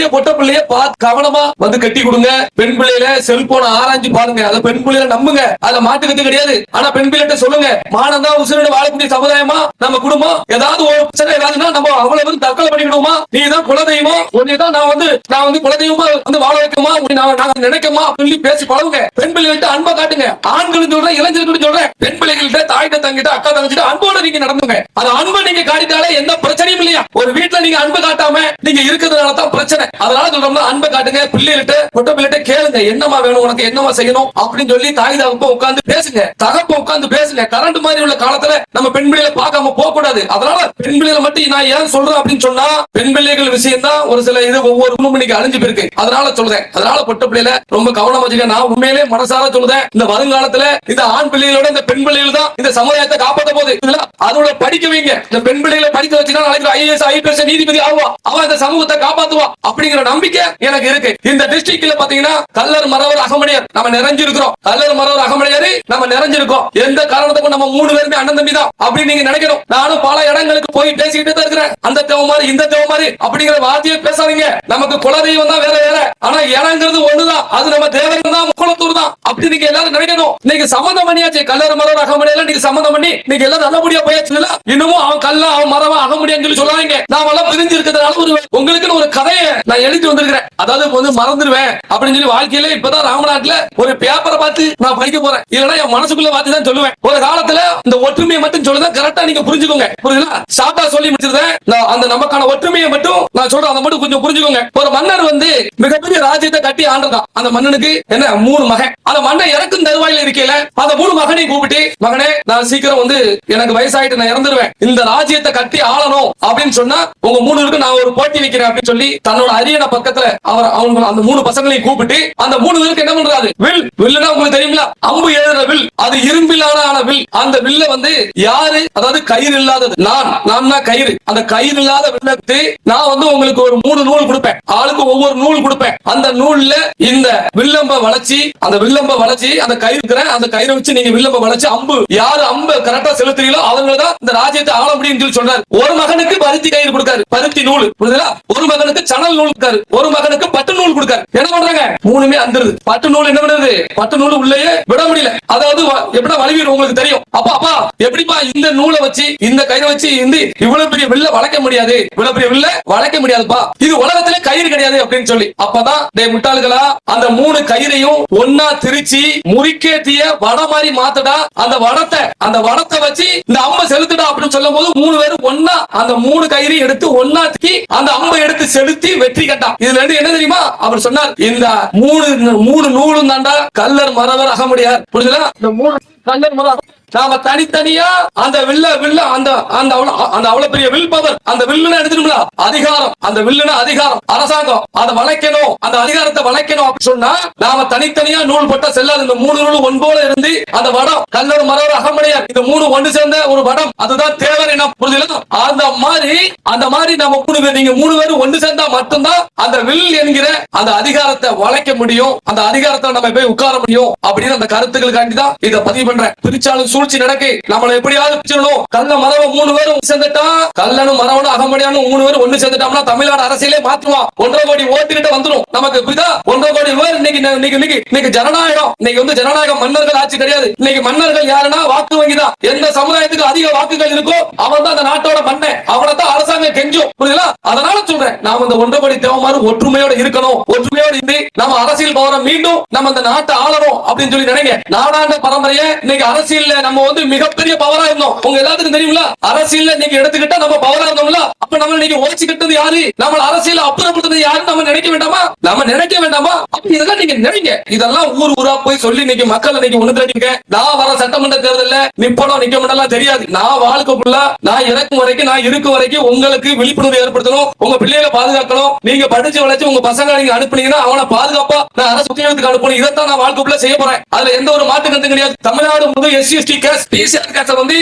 பெத்த பிள்ளைய பொட்ட பிள்ளைய பார்த்து கவனமா வந்து கட்டி கொடுங்க. பெண் பிள்ளையில செல்போனை ஆராய்ஞ்சு பாருங்க. அதை பெண் பிள்ளையில நம்புங்க. அதை மாட்டுக்கிறது கிடையாது. ஆனா பெண் பிள்ளைகிட்ட சொல்லுங்க. மானம் தான் உசுரோட வாழக்கூடிய சமுதாயமா? நம்ம குடும்பம்? ஏதாவது ஒரு பிரச்சனை ஏதாவதுன்னா நம்ம அவ்வளவு வந்து தற்கொலை பண்ணிக்கணுமா நீ தான் குலதெய்வம்? உன்னை தான் நான் வந்து நான் வந்து குலதெய்வமா வந்து வாழ வைக்கமா நான் நாங்க நினைக்கமா சொல்லி பேசி பழகுங்க. பெண் பிள்ளைகள்ட்ட அன்பை காட்டுங்க. ஆண்களும் சொல்றேன் இளைஞர்களும் சொல்றேன். பெண் பிள்ளைகள்ட்ட தாய்கிட்ட தங்கிட்ட அக்கா தங்கிட்ட அன்போட நீங்க நடந்துங்க. அது அன்பை நீங்க காட்டிட்டாலே எந்த பிரச்சனையும் இல்லையா? ஒரு வீட்டுல நீங்க அன்பு காட்டாம நீங்க இருக்கிறதுனால தான் பிரச்சனை. அதனால சொல்றோம்னா அன்பை காட்டுங்க பிள்ளைகிட்ட பொட்ட பிள்ளைகிட்ட கேளுங்க என்னமா வேணும் உனக்கு என்னமா செய்யணும் அப்படின்னு சொல்லி தாய் தகப்ப உட்கார்ந்து பேசுங்க. தகப்ப உட்கார்ந்து பேசுங்க. கரண்ட் மாதிரி உள்ள காலத்துல நம்ம பெண் பிள்ளைகளை பார்க்காம போக கூடாது அதனால பெண் பிள்ளைகளை மட்டும் நான் ஏன் சொல்றேன் அப்படின்னு சொன்னா பெண் பிள்ளைகள் விஷயம் தான் ஒரு சில இது ஒவ்வொரு குடும்பம் அழிஞ்சு போயிருக்கு. அதனால சொல்றேன். அதனால பொட்ட பிள்ளைல ரொம்ப கவனம் வச்சுக்க. நான் உண்மையிலே மனசார சொல்றேன் இந்த வருங்காலத்துல இந்த ஆண் பிள்ளைகளோட இந்த பெண் பிள்ளைகள் தான் இந்த சமுதாயத்தை காப்பாத்த போகுது. இதுல அதோட படிக்க வைங்க. இந்த பெண் பிள்ளைகளை படிக்க வச்சுன்னா நாளைக்கு ஐஏஎஸ் ஐபிஎஸ் நீதிபதி ஆகுவா அவன் இந்த சமூகத்தை காப்பாத்துவா. அப்படிங்கிற நம்பிக்கை எனக்கு இருக்கு. இந்த டிஸ்ட்ரிக்ட்ல பாத்தீங்கன்னா கல்லர் மரவர் அகமணியர் நம்ம நிறைஞ்சிருக்கிறோம். கல்லர் மரவர் அகமணியர் நம்ம நிறைஞ்சிருக்கோம். எந்த காரணத்துக்கும் நம்ம மூணு பேருமே அண்ணன் தம்பி தான் அப்படின்னு நீங்க நினைக்கணும். நானும் பல இடங்களுக்கு போய் பேசிக்கிட்டு தான் இருக்கிறேன். அந்த தேவ மாதிரி இந்த தேவ மாதிரி அப்படிங்கிற வார்த்தையை பேசாதீங்க. நமக்கு குலதெய்வம் தான் வேற வேற. ஆனா இடங்கிறது ஒண்ணுதான். அது நம்ம தேவன் தான் குளத்தூர் தான். அப்படி நீங்க எல்லாரும் நினைக்கணும். இன்னைக்கு சம்மந்தம் பண்ணியாச்சு. கல்லர் மரவர் அகமணியெல்லாம் நீங்க சம்மந்தம் பண்ணி நீங்க எல்லாம் நல்லபடியா போயாச்சு இன்னமும் அவன் கல்லா அவன் மரவா அகமுடியான்னு சொல்லி சொல்லாதீங்க. நாம எல்லாம் பிரிஞ்சு இருக்கிறதுனால ஒரு உங்களுக்குன்னு ஒரு கதையை நான் எழுதி வந்திருக்கிறேன். அதாவது வந்து மறந்துடுவேன் அப்படின்னு சொல்லி வாழ்க்கையில இப்பதான் ராமநாட்டுல ஒரு பேப்பரை பார்த்து நான் படிக்க போறேன். இல்லைன்னா என் மனசுக்குள்ள பார்த்து தான் சொல்லுவேன். ஒரு காலத்துல இந்த ஒற்றுமையை மட்டும் சொல்லுதான் கரெக்டா நீங்க புரிஞ்சுக்கோங்க. புரியுதுங்களா? சாப்பா சொல்லி முடிச்சிருந்தேன். அந்த நமக்கான ஒற்றுமையை மட்டும் நான் சொல்றேன். அதை மட்டும் கொஞ்சம் புரிஞ்சுக்கோங்க. ஒரு மன்னர் வந்து மிகப்பெரிய ராஜ்யத்தை கட்டி ஆண்டிருக்கான். அந்த மன்னனுக்கு என்ன? மூணு மகன். அந்த மன்னன் இறக்கும் தருவாயில இருக்கையில அந்த மூணு மகனையும் கூப்பிட்டு மகனே நான் சீக்கிரம் வந்து எனக்கு வயசாயிட்டு நான் இறந்துருவேன். இந்த ராஜ்யத்தை கட்டி ஆளணும். அப்படின்னு சொன்னா உங்க மூணு நான் ஒரு போட்டி வைக்கிறேன். அப்படின்னு சொல்லி தன்னோட அரியணை பக்கத்துல அவர் அவங்க அந்த மூணு பசங்களையும் கூப்பிட்டு அந்த மூணு பேருக்கு என்ன பண்றாரு? வில். வில்லுனா உங்களுக்கு தெரியுங்களா அம்பு எழுதுற வில். அது இரும்பிலான ஆன வில். அந்த வில்ல வந்து யாரு? அதாவது கயிறு இல்லாதது. நான். நான் தான் கயிறு. அந்த கயிறு இல்லாத வில்லத்து நான் வந்து உங்களுக்கு ஒரு மூணு நூல் கொடுப்பேன். ஆளுக்கு ஒவ்வொரு நூல் கொடுப்பேன். அந்த நூல்ல இந்த வில்லம்ப வளைச்சி அந்த வில்லம்ப வளர்ச்சி அந்த கயிறு இருக்கிறேன் அந்த கயிறை வச்சு நீங்க வில்லம்ப வளர்ச்சி அம்பு. யாரு அம்பு கரெக்டா செலுத்துறீங்களோ அவங்க தான் இந்த ராஜ்யத்தை ஆள முடியும் சொல்லி சொல்றாரு. ஒரு மகனுக்கு பருத்தி கயிறு கொடுக்காரு. பருத்தி நூல். புரியுதா ஒரு மகனுக்கு சணல் நூல் நூல் கொடுக்காரு. ஒரு மகனுக்கு பட்டு நூல் கொடுக்காரு. என்ன பண்றாங்க? மூணுமே அந்துருது. பட்டு நூல் என்ன பண்ணுது? பட்டு நூல் உள்ளேயே விட முடியல. அதாவது வ- எப்படின்னா வலிவீர் உங்களுக்கு தெரியும். அப்பா அப்பா எப்படிப்பா இந்த நூலை வச்சு இந்த கயிறை வச்சு இந்த இவ்வளவு பெரிய வில்ல வளைக்க முடியாது? இவ்வளவு பெரிய வில்ல வளைக்க முடியாதுப்பா. இது உலகத்திலே கயிறு கிடையாது அப்படின்னு சொல்லி. அப்பதான் டே முட்டாள்களா அந்த மூணு கயிறையும் ஒன்னா திரிச்சு முறிக்கேத்திய வட மாதிரி மாத்தடா. அந்த வடத்தை அந்த வடத்தை வச்சு இந்த அம்பை செலுத்துடா அப்படின்னு சொல்லும் போது மூணு பேரும் ஒன்னா அந்த மூணு கயிறையும் எடுத்து ஒன்னா அந்த அம்பை எடுத்து செலுத்தி வெட்டி வெற்றி கட்டான் இதுல இருந்து என்ன தெரியுமா? அவர் சொன்னார் இந்த மூணு மூணு நூலும் தாண்டா கல்லர் மரவர் அகமுடியார். புரியுதுல இந்த மூணு கல்லர் மரம் நாம தனித்தனியா அந்த வில்ல வில்ல அந்த அந்த அந்த அவ்வளவு பெரிய வில் பவர் அந்த வில்லுன்னு எடுத்துக்கணும்ல? அதிகாரம். அந்த வில்லுனா அதிகாரம். அரசாங்கம். அதை வளைக்கணும். அந்த அதிகாரத்தை வளைக்கணும் அப்படின்னு சொன்னா நாம தனித்தனியா நூல் பட்ட செல்லாது இந்த மூணு நூல் ஒன்போல இருந்து அந்த வடம் கல்லூர் மரவர் அகமடையார். இந்த மூணு ஒன்று சேர்ந்த ஒரு வடம் அதுதான் தேவர் என்ன புரிதல அந்த மாதிரி அந்த மாதிரி நம்ம மூணு பேர் நீங்க மூணு பேரும் ஒன்று சேர்ந்தா மட்டும்தான் அந்த வில் என்கிற அந்த அதிகாரத்தை வளைக்க முடியும். அந்த அதிகாரத்தை நம்ம போய் உட்கார முடியும். அப்படின்னு அந்த கருத்துக்களுக்காண்டி தான் இதை பதிவு பண்றேன். பிரிச்சாலும் சூழ்ச்சி நடக்கு. நம்மள எப்படியாவது பிரிச்சிடணும் கல்ல மரவ மூணு பேரும் சேர்ந்துட்டா கல்லனும் மரவனும் அகமடியானும் மூணு பேரும் ஒண்ணு சேர்ந்துட்டோம்னா தமிழ்நாடு அரசியலே மாத்துவான் ஒன்றரை கோடி ஓட்டுக்கிட்ட வந்துடும் நமக்கு புரியுதா ஒன்றரை கோடி பேர் இன்னைக்கு இன்னைக்கு இன்னைக்கு ஜனநாயகம். இன்னைக்கு வந்து ஜனநாயகம் மன்னர்கள் ஆட்சி கிடையாது. இன்னைக்கு மன்னர்கள் யாருன்னா வாக்கு வங்கி தான் எந்த சமுதாயத்துக்கு அதிக வாக்குகள் இருக்கோ அவன் தான் அந்த நாட்டோட மன்னன். அவனை தான் அரசாங்கம் கெஞ்சும். புரியுதா அதனால சொல்றேன். நாம இந்த ஒன்றரை கோடி தேவமாறு ஒற்றுமையோட இருக்கணும். ஒற்றுமையோட இருந்து நம்ம அரசியல் பவரை மீண்டும் நம்ம இந்த நாட்டை ஆளணும் அப்படின்னு சொல்லி நினைங்க. நாடாண்ட பரம்பரைய இன்னைக்கு அரசியல் நம்ம வந்து மிகப்பெரிய பவரா இருந்தோம். உங்க எல்லாத்துக்கும் தெரியுங்களா அரசியல் இன்னைக்கு எடுத்துக்கிட்டா நம்ம பவரா இருந்தோம்ல? அப்ப நம்ம இன்னைக்கு உழைச்சுக்கிட்டது யாரு? நம்ம அரசியல் அப்புறப்படுத்தது யாரு? நம்ம நினைக்க வேண்டாமா? நம்ம நினைக்க வேண்டாமா? அப்ப இதெல்லாம் நீங்க நினைங்க. இதெல்லாம் ஊர் ஊரா போய் சொல்லி இன்னைக்கு மக்கள் இன்னைக்கு ஒண்ணு தெரியுங்க நான் வர சட்டமன்ற தேர்தல்ல நிப்படம் நிக்க மாட்டலாம் தெரியாது. நான் வாழ்க்கைக்குள்ள நான் இறக்கும் வரைக்கும் நான் இருக்கும் வரைக்கும் உங்களுக்கு விழிப்புணர்வு ஏற்படுத்தணும். உங்க பிள்ளைகளை பாதுகாக்கணும். நீங்க படிச்சு வளர்ச்சி உங்க பசங்க நீங்க அனுப்புனீங்கன்னா அவனை பாதுகாப்பா நான் அரசு உத்தியோகத்துக்கு அனுப்பணும். இதைத்தான் நான் வாழ்க்கைக்குள்ள செய்ய போறேன். அதுல எந்த ஒரு மாற்று கருத்து கிடையாது. தமிழ்நாடு முழு எஸ்சி எஸ்டி கேஸ் பிசிஆர் வந்து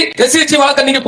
வழக்க நீங்க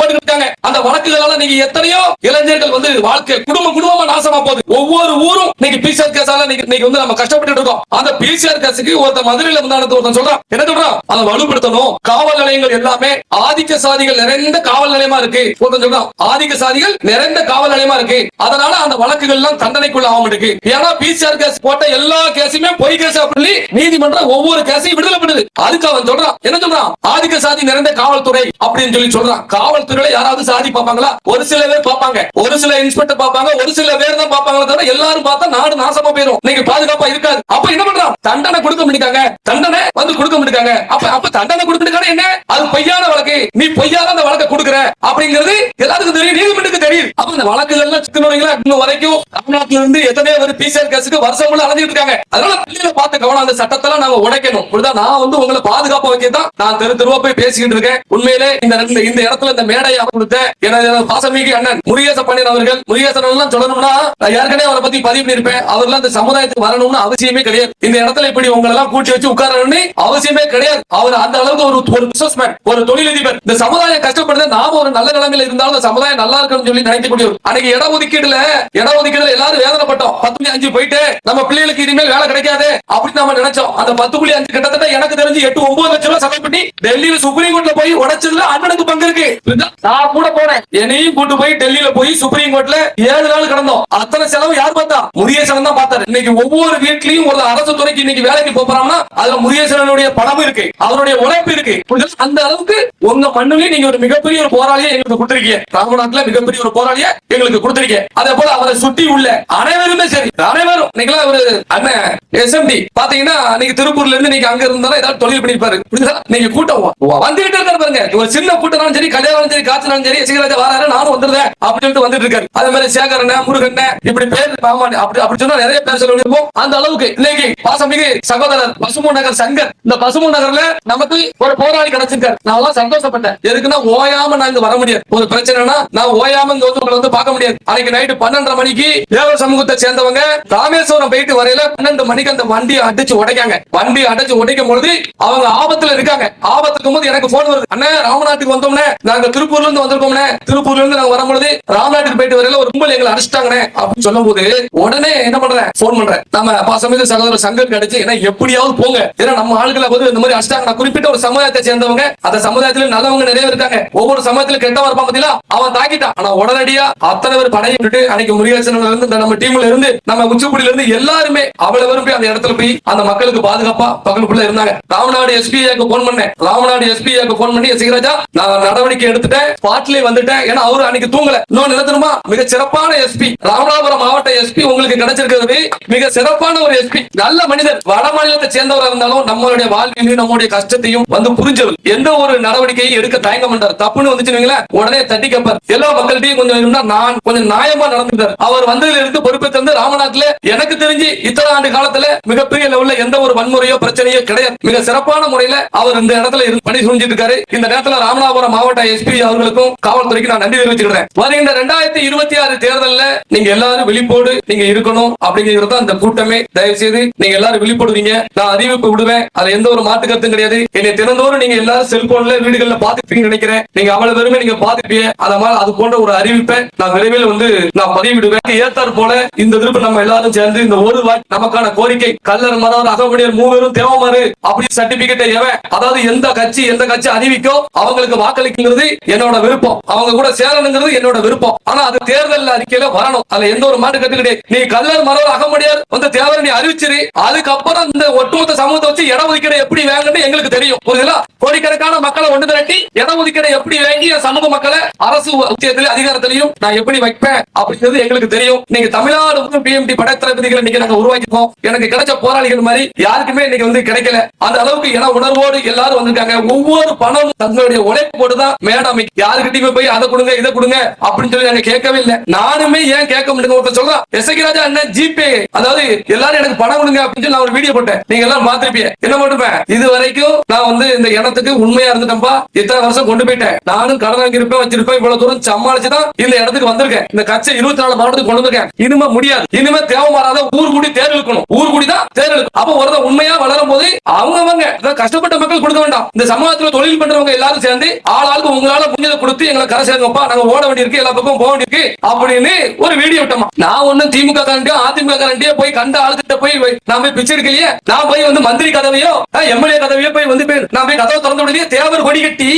அந்த வழக்குகளால நீங்க எத்தனையோ இளைஞர்கள் வந்து வாழ்க்கை குடும்பமா நாசமா போகுது. ஒவ்வொரு ஊரும் பிசிஆர் கேஸால வந்து நம்ம கஷ்டப்பட்டு இருக்கோம். அந்த பிசிஆர் கேஸுக்கு ஒருத்த மதுரையில ஒருத்தன் சொல்றான். என்ன சொல்றான்? அதை வலுப்படுத்தணும். காவல் நிலையங்கள் எல்லாமே ஆதிக்க சாதிகள் நிறைந்த காவல் நிலையமா இருக்கு. ஒருத்தன் சொல்றான் ஆதிக்க சாதிகள் நிறைந்த காவல் நிலையமா இருக்கு. அதனால அந்த வழக்குகள் எல்லாம் தண்டனைக்குள்ள ஆக இருக்கு. ஏன்னா பிசிஆர் கேஸ் போட்ட எல்லா கேஸுமே பொய் கேஸ் சொல்லி நீதிமன்றம் ஒவ்வொரு கேஸையும் விடுதலை பண்ணுது. அதுக்கு அவன் சொல்றான். என்ன சொல்றான்? ஆதிக்க சாதி நிறைந்த காவல்துறை அப்படின்னு சொல்லி சொல்றான். காவல்துறையில யாராவது சாதி பார்ப்பாங்களா? ஒரு சில பேர் பார்ப்பாங்க. ஒரு சில இன்ஸ்பெக்டர் பார்ப்பாங்க. ஒரு சில பேர் தான் பார்ப்பாங்களே தவிர எல்லாரும் பார்த்தா நாடு நாசமா போயிடும் நீங்க பாதுகாப்பா இருக்காது. அப்ப என்ன பண்றான்? தண்டனை கொடுக்க மாட்டாங்க தண்டனை வந்து கொடுக்க மாட்டாங்க அப்ப அப்ப தண்டனை கொடுக்க என்ன? அது பொய்யான வழக்கு. நீ பொய்யான அந்த வழக்கை கொடுக்குற. அப்படிங்கிறது எல்லாத்துக்கும் தெரியும். நீதிமன்றத்துக்கு தெரியும் அப்ப இந்த வழக்குகள்லாம் சிக்கனவங்களா இன்னும் வரைக்கும் தமிழ்நாட்டுல இருந்து எத்தனையோ ஒரு பிசிஆர் கேஸுக்கு வருஷம் முழு அலைஞ்சிட்டு இருக்காங்க. அதனால பிள்ளைகளை பார்த்து கவனம். அந்த சட்டத்தெல்லாம் நாங்க உடைக்கணும். புரியுதா நான் வந்து உங்களை பாதுகாப்பா வைக்க தான் நான் தெரு தெருவா போய் பேசிக்கிட்டு இருக்கேன். உண்மையிலே இந்த இந்த- இந்த இடத்துல இந்த மேடையை அவர் கொடுத்த எனது பாசமிகு அண்ணன் முருகேச பண்டியன் அவர்கள் முருகேசன் எல்லாம் சொல்லணும்னா நான் ஏற்கனவே அவரை பத்தி பதிவு பண்ணிருப்பேன் அவர்லாம் இந்த சமுதாயத்துக்கு வரணும்னு அவசியமே கிடையாது. இந்த இடத்துல இப்படி உங்களை எல்லாம் கூட்டி வச்சு உட்காரணும்னு அவசியமே கிடையாது. அவர் அந்த அளவுக்கு ஒரு ஒரு பிசினஸ்மேன் ஒரு தொழிலதிபர். இந்த சமுதாயம் கஷ்டப்படுது நாம ஒரு நல்ல நிலைமையில இருந்தாலும் இந்த சமுதாயம் நல்லா இருக்கணும்னு சொல்லி நினைக்கக்கூடியவர் அன்னைக்கு இட ஒதுக்கீடுல இட ஒதுக்கீடுல எல்லாரும் வேதனைப்பட்டோம். பத்து மணி அஞ்சு போயிட்டு நம்ம பிள்ளைகளுக்கு இனிமேல் வேலை கிடைக்காது அப்படின்னு நம்ம நினைச்சோம். அந்த பத்து புள்ளி அஞ்சு கிட்டத்தட்ட எனக்கு தெரிஞ்சு எட்டு ஒன்பது லட்சம் ரூபாய் செலவு பண்ணி டெல்லியில சுப்ரீம் கோர்ட்ல போய் உடைச்சதுல அண்ணனுக்கு பங்கு இருக்கு? நான் கூட போனேன். என்னையும் கூட்டு போய் டெல்லியில போய் சுப்ரீம் கோர்ட்ல ஏழு நாள் கிடந்தோம். அத்தனை செலவு யார் பார்த்தா? முருகேசன் தான் பார்த்தாரு. இன்னைக்கு ஒவ்வொரு வீட்லயும் ஒரு அரசு துறைக்கு இன்னைக்கு வேலைக்கு போறாங்கன்னா அதுல முருகேசனுடைய பணம் இருக்கு. அவருடைய உழைப்பு இருக்கு? அந்த அளவுக்கு உங்க மண்ணுலயும் நீங்க ஒரு மிகப்பெரிய ஒரு போராளியை எங்களுக்கு கொடுத்திருக்கீங்க. ராமநாட்டுல மிகப்பெரிய ஒரு போராளியை எங்களுக்கு கொடுத்திருக்கீங்க. அதே போல அவரை சுற்றி உள்ள அனைவருமே சரி. அனைவரும். நீங்களா ஒரு அண்ணன் எஸ்எம்டி பாத்தீங்கன்னா நீங்க திருப்பூர்ல இருந்து நீங்க அங்க இருந்தாலும் ஏதாவது தொழில் பண்ணிருப்பாரு. புரியுதா? நீங்க கூட்டம் வந்துகிட்டு இருக்காரு பாருங்க. ஒரு சின்ன கூட்டம் சரி கல்யாணம் சரி காய்ச்சலும் சரி சீக்கிரம் வராரு நானும் வந்துருவேன் அப்படின்னு சொல்லிட்டு வந்துட்டு இருக்காரு அதே மாதிரி சேகரன் முருகன் இப்படி பேர் பாமான் அப்படி அப்படி சொன்னா நிறைய பேர் சொல்ல அந்த அளவுக்கு இன்னைக்கு பாசமிகு சகோதரர் பசுமு நகர் சங்கர். இந்த பசுமு நகர்ல நமக்கு ஒரு போராளி கிடைச்சிருக்காரு. நான் எல்லாம் சந்தோஷப்பட்டேன். எதுக்குன்னா ஓயாம நான் இங்க வர முடியாது. ஒரு பிரச்சனைனா நான் ஓயாம இந்த வந்து உங்களை வந்து பார்க்க முடியாது. அன்னைக்கு நைட்டு பன்னெண்டரை மணிக்கு தேவ சமூகத்தை சேர்ந்தவங்க ராமேஸ்வரம் போயிட்டு வரையில பன்னெண்டு மணிக்கு அந்த வண்டியை அடிச்சு உடைக்காங்க. வண்டியை அடிச்சு உடைக்கும் பொழுது அவங்க ஆபத்துல இருக்காங்க. ஆபத்துக்கும் போது எனக்கு போன் வருது. அண்ணே ராமநாட்டுக்கு வந்தோம்னே. நாங்க திருப்பூர்ல இருந்து வந்திருக்கோம்னே. திருப்பூர்ல இருந்து நாங்க வரும்பொழுது ராமநாட்டுக்கு போயிட்டு வரையில ஒரு கும்பல் எங்களை அடிச்சிட்டாங்கண்ணே அப்படின்னு சொல்லும் போது உடனே என்ன பண்றேன் போன் பண்றேன் நம்ம பாசமிகு சகோதர சங்கம் கிடைச்சு ஏன்னா எப்படியாவது போங்க. ஏன்னா நம்ம ஆளுகளை வந்து இந்த மாதிரி அடிச்சிட்டாங்க நான் குறிப்பிட்ட ஒரு சமுதாயத்தை சேர்ந்தவங்க அந்த சமுதாயத்துல நல்லவங்க நிறைய இருக்காங்க. ஒவ்வொரு சமயத்துல கெட்டவன் இருப்பான் பாத்தீங்களா? அவன் தாக்கிட்டான். ஆனா உடனடியா அத்தனை பேர் படையை விட்டு அன்னைக்கு முருகேசன்ல இருந்து நம்ம டீம்ல இருந்து நம்ம உச்சிப்புடியில இருந்து எல்லாருமே அவ்வளவு விரும்பி அந்த இடத்துல போய் அந்த மக்களுக்கு பாதுகாப்பா பகலுக்குள்ள இருந்தாங்க. ராமநாடு எஸ்பிஐக்கு போன் பண்ணேன். ராமநாடு எஸ்பிஐக்கு போன் பண்ணி சிகராஜா நான் நடவடிக்கை எடுத்துட்டேன். ஸ்பாட்லயே வந்துட்டேன். ஏன்னா அவரு அன்னைக்கு தூங்கல. இன்னொன்னு என்ன மிக சிறப்பான எஸ்பி ராமநாதபுரம் மாவட்ட எஸ்பி உங்களுக்கு கிடைச்சிருக்கிறது. மிக சிறப்பான ஒரு எஸ்பி நல்ல மனிதர். வட மாநிலத்தை சேர்ந்தவராக இருந்தாலும் நம்மளுடைய வாழ்க்கையிலும் நம்மளுடைய கஷ்டத்தையும் வந்து புரிஞ்சவர். எந்த ஒரு நடவடிக்கையும் எடுக்க தயங்க மாட்டார் தப்புன்னு வந்துச்சுன்னு உடனே தட்டி கேட்பார் எல்லா மக்கள்கிட்டையும் கொஞ்சம் இருந்தா நான் கொஞ்சம் நியாயமா நடந்துட்டார் அவர் வந்ததுல இருந்து பொறுப்பை தந்து ராமநாத்ல எனக்கு தெரிஞ்சு இத்தனை ஆண்டு காலத்துல மிகப்பெரிய லெவல்ல எந்த ஒரு வன்முறையோ பிரச்சனையோ கிடையாது. மிக சிறப்பான முறையில அவர் இந்த இடத்துல இருந்து பணி செஞ்சுட்டு இருக்காரு இந்த நேரத்துல ராமநாதபுரம் மாவட்ட எஸ்பி அவர்களுக்கும் காவல்துறைக்கு நான் நன்றி தெரிவிச்சுக்கிறேன். வருகின்ற ரெண்டாயிரத்தி இருபத்தி ஆறு தேர்தலில் நீங்க எல்லாரும் விழிப்போடு நீங்க இருக்கணும் அப்படிங்கிறது தான் இந்த கூட்டமே. தயவு செய்து நீங்க எல்லாரும் விழிப்படுவீங்க. நான் அறிவிப்பு விடுவேன். அதுல எந்த ஒரு மாற்று கருத்தும் கிடையாது. என்னை தினந்தோறும் நீங்க எல்லாரும் செல்போன்ல வீடுகள்ல பாத்துப்பீங்க நினைக்கிறேன். நீங்க அவ்வளவு பெருமை நீங்க பாத்துப்பீங்க அதனால அது போன்ற ஒரு அறிவிப்பை நான் விரைவில் வந்து நான் பதிவிடுவேன். ஏத்தார் போல இந்த திருப்பு நம்ம எல்லாரும் சேர்ந்து இந்த ஒரு வாய் நமக்கான கோரிக்கை. கல்லர் மரவர் அகமடியர் மூவரும் தேவமாறு அப்படி சர்டிபிகேட்டை எவன் அதாவது எந்த கட்சி எந்த கட்சி அறிவிக்கோ அவங்களுக்கு வாக்களிக்கிறது என்னோட விருப்பம். அவங்க கூட சேரணுங்கிறது என்னோட விருப்பம். ஆனா அது தேர்தல் அறிக்கையில வரணும். அதுல எந்த ஒரு மாட்டு கட்டு கிடையாது. நீ கல்லர் மரவர் அகமடியார் வந்து தேவரை நீ அறிவிச்சிரு. அதுக்கப்புறம் இந்த ஒட்டுமொத்த சமூகத்தை வச்சு இட ஒதுக்கீடு எப்படி வேங்கன்னு எங்களுக்கு தெரியும். புரியுதுங்களா கோடிக்கணக்கான மக்களை ஒன்று திரட்டி இட ஒதுக்கீடு எப்படி வேங்கி சமூக மக்களை அரசு உத்தியத்திலும் அதிகாரத்திலையும் நான் எப்படி வைப்பேன் அப்படிங்கிறது எங்களுக்கு தெரியும். நீங்க தமிழ்நாடு பிஎம்டி படைத்தளபதிகளை நீங்க நாங்க உருவாக்கிப்போம் எனக்கு கிடைச்ச போராளிகள் மாதிரி யாருக்குமே இன்னைக்கு வந்து கிடைக்கல. அந்த அளவுக்கு இன உணர்வோடு எல்லாரும் வந்திருக்காங்க. ஒவ்வொரு பணம் தங்களுடைய உழைப்பு போட்டுதான் மேடம் யாருக்கிட்டயுமே போய் அதை கொடுங்க இதை கொடுங்க அப்படின்னு சொல்லி நாங்க கேட்கவே இல்லை. நானுமே ஏன் கேட்க முடியுங்க ஒருத்தர் சொல்றான். எஸ்ஐ ராஜா என்ன ஜிபே. அதாவது எல்லாரும் எனக்கு பணம் கொடுங்க அப்படின்னு சொல்லி நான் ஒரு வீடியோ போட்டேன். நீங்க எல்லாம் பாத்திருப்பீங்க என்ன பண்ணுவேன் இது வரைக்கும் நான் வந்து இந்த இடத்துக்கு உண்மையா இருந்துட்டேன்பா. இத்தனை வருஷம் கொண்டு போயிட்டேன். நானும் கடன் வாங்கியிருப்பேன் வச்சிருப்பேன். இவ்வளவு தூரம் சமாளிச்சு தான் இந்த இடத்துக்கு வந்திருக்கேன். இந்த கட்சி இருபத்தி நாலு மாவட்டத்துக்கு கொண்டு வந்திருக்கேன். இனிமே முடியாது. இனிமே தேவை மாறாத ஊர் கூடி தேர் இழுக்கணும். ஊர் கூடி தான் தேர் இழுக்கணும் அப்ப ஒருத்தர் உண்மையா வளரும் போது அவங்கவங்க கஷ்டப்பட்ட மக்கள் கொடுக்க வேண்டாம். இந்த சமூகத்துல தொழில் பண்றவங்க எல்லாரும் சேர்ந்து ஆளாளுக்கு உங்களால முடிஞ்சதை கொடுத்து எங்களை கரை சேர்ங்கப்பா நாங்க ஓட வேண்டியிருக்கு எல்லா பக்கம் போக வேண்டியிருக்கு அப்படின்னு ஒரு வீடியோ விட்டோமா? நான் ஒண்ணும் திமுக காரண்டியோ அதிமுக காரண்டியோ போய் கண்ட ஆளுகிட்ட போய் நான் போய் பிச்சை எடுக்கலையே. நான் போய் வந்து மந்திரி கதவையோ எம்எல்ஏ கதவையோ போய் வந்து நான் போய் கதவை திறந்து விடுதே தேவர் கொடி கட்டி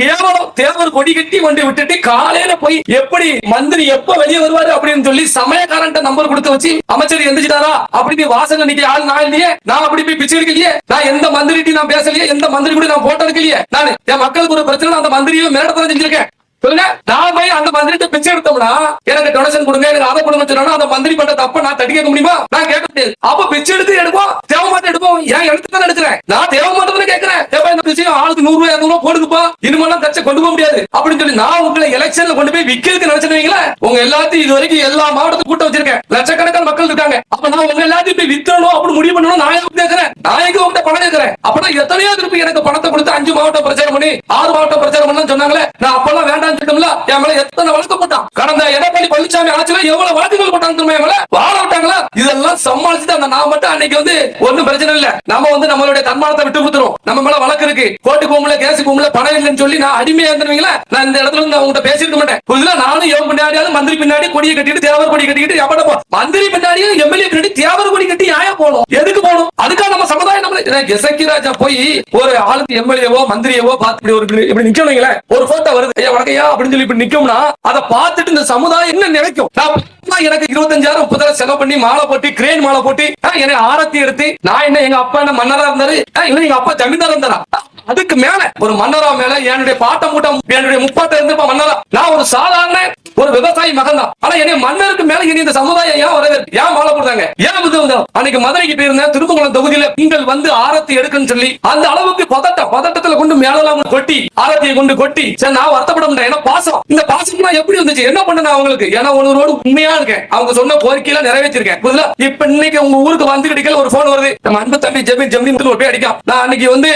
தேவரம் தேவர் கொடி கட்டி கொண்டு விட்டுட்டு காலையில போய் எப்படி மந்திரி எப்ப வெளியே வருவாரு அப்படின்னு சொல்லி சமயக்காரன் நம்பர் கொடுத்து வச்சு அமைச்சர் எந்திரிச்சிட்டாரா? அப்படின்னு வாசல்ல நிக்க ஆள் நான் இல்லையே. நான் அப்படி போய் பிச்சை எடுக்கலையே. நான் எந்த மந்திரிட்டி நான் பேசலையே. எந்த மந்திரி கூட நான் போட்ட எடுக்கலையே. நான் என் மக்களுக்கு ஒரு பிரச்சனை அந்த மந்திரியும் மிரட்டத்தான் செஞ்சிருக்கேன். சொல்லுங்க நான் போய் அந்த மந்திரிட்ட பிச்சை எடுத்தோம்னா எனக்கு டொனேஷன் கொடுங்க எனக்கு அதை கொடுங்க சொன்னா அந்த மந்திரி பண்ண தப்ப நான் தட்டி கேட்க முடியுமா? நான் கேட்க முடியாது. அப்ப பிச்சை எடுத்து எடுப்போம் தேவ எடுப்போம். ஏன் எடுத்து தான் எடுக்கிறேன் நான் தேவ மாட்டேன்னு கேட்கிறேன். ஏப்பா இந்த விஷயம் ஆளுக்கு நூறு ரூபாய் இருநூறு போடுங்கப்பா இனிமேலாம் தச்ச கொண்டு போக முடியாது. அப்படின்னு சொல்லி நான் உங்களை எலெக்ஷன்ல கொண்டு போய் விக்கிறதுக்கு நினைச்சிருவீங்களா உங்க எல்லாத்தையும் இது வரைக்கும் எல்லா மாவட்டத்தையும் கூட்டம் வச்சிருக்கேன். லட்சக்கணக்கான மக்கள் இருக்காங்க. அப்ப நான் உங்க எல்லாத்தையும் போய் வித்தணும் அப்படி முடிவு பண்ணணும் நான் எங்க கேட்கிறேன்? நான் எங்க உங்ககிட்ட பணம் கேட்கிறேன்? அப்பதான் எத்தனையோ திருப்பி எனக்கு பணத்தை கொடுத்து அஞ்சு மாவட்டம் பிரச்சாரம் பண்ணி ஆறு மாவட்டம் பிரச்சாரம் பண்ணலாம் சொன்னாங்களே. நான் அப்பெல்லாம் வேண்டாம் வேண்டாம்னு சொல்லிட்டோம்ல என் மேல எத்தனை வழக்கு போட்டான்? கடந்த எடப்பாடி பழனிசாமி ஆட்சியில எவ்வளவு வழக்குகள் போட்டாங்க தெரியுமா மேல? வாழ விட்டாங்களா இதெல்லாம் சமாளிச்சுட்டு அந்த நான் மட்டும் அன்னைக்கு வந்து ஒன்னும் பிரச்சனை இல்ல. நம்ம வந்து நம்மளுடைய தன்மானத்தை விட்டு கொடுத்துரும் நம்ம மேல வழக்கு இருக்கு. கோர்ட்டு போகல கேஸ் போகல பணம் இல்லைன்னு சொல்லி நான் அடிமையா இருந்துருவீங்களா? நான் இந்த இடத்துல இருந்து அவங்ககிட்ட பேசிருக்க மாட்டேன். புரியுதுல நானும் எவன் பின்னாடியாவது மந்திரி பின்னாடி கொடியை கட்டிட்டு தேவர் கொடி கட்டிக்கிட்டு எவ்வளவு மந்திரி பின்னாடியும் எம்எல்ஏ பின்னாடி தேவர் கொடி கட்டி ஆயா போகணும். எதுக்கு போகணும்? அதுக்காக நம்ம சமுதாயம் நம்மள எசக்கி ராஜா போய் ஒரு ஆளுக்கு எம்எல்ஏவோ மந்திரியவோ பார்த்து இப்படி ஒரு இப்படி- இப்படி ஒரு போட்டோ வருது. ஐயா வணக்கம் இல்லையா அப்படின்னு சொல்லி இப்ப நிக்கோம்னா அதை பார்த்துட்டு இந்த சமுதாயம் என்ன நினைக்கும்? எனக்கு இருபத்தஞ்சாயிரம் முப்பதாயிரம் செலவு பண்ணி மாலை போட்டு கிரேன் மாலை போட்டு ஆ, என்னை ஆரத்தி எடுத்து நான் என்ன எங்க அப்பா என்ன மன்னரா இருந்தாரு? எங்க அப்பா ஜமீன்தாரா இருந்தாரா? அதுக்கு மேல ஒரு மன்னரா மேல என்னுடைய பாட்டம் மூட்டம் என்னுடைய முப்பாட்ட இருந்திருப்பா மன்னரா. நான் ஒரு சாதாரண ஒரு விவசாயி மகன் தான் ஆனா என்னை மன்னருக்கு மேல இனி இந்த சமுதாயம் ஏன் வரவேற்பு? ஏன் மாலை போடுறாங்க? ஏன் வந்து? வந்தோம்? அன்னைக்கு மதுரைக்கு போயிருந்தேன் திருப்பங்குளம் தொகுதியில நீங்கள் வந்து ஆரத்தி எடுக்குன்னு சொல்லி அந்த அளவுக்கு பதட்டம் பதட்டத்துல கொண்டு மேலெல்லாம் கொட்டி ஆரத்தியை கொண்டு கொட்டி சரி நான் வருத்தப்பட முடியாது ஏன்னா பாசம். இந்த பாசம் எப்படி வந்துச்சு? என்ன பண்ண நான் அவங்களுக்கு? ஏன்னா ஒருவரோடு உண்மையா இருக்கேன். அவங்க சொன்ன கோரிக்கையில நிறைவேற்றிருக்கேன். புதுல இப்ப இன்னைக்கு உங்க ஊருக்கு வந்து கிடைக்கல ஒரு போன் வருது. நம்ம அன்பு தம்பி ஜெமி ஜெமி ஒரு போய் அடிக்காம் நான் அன்னைக்கு வந்து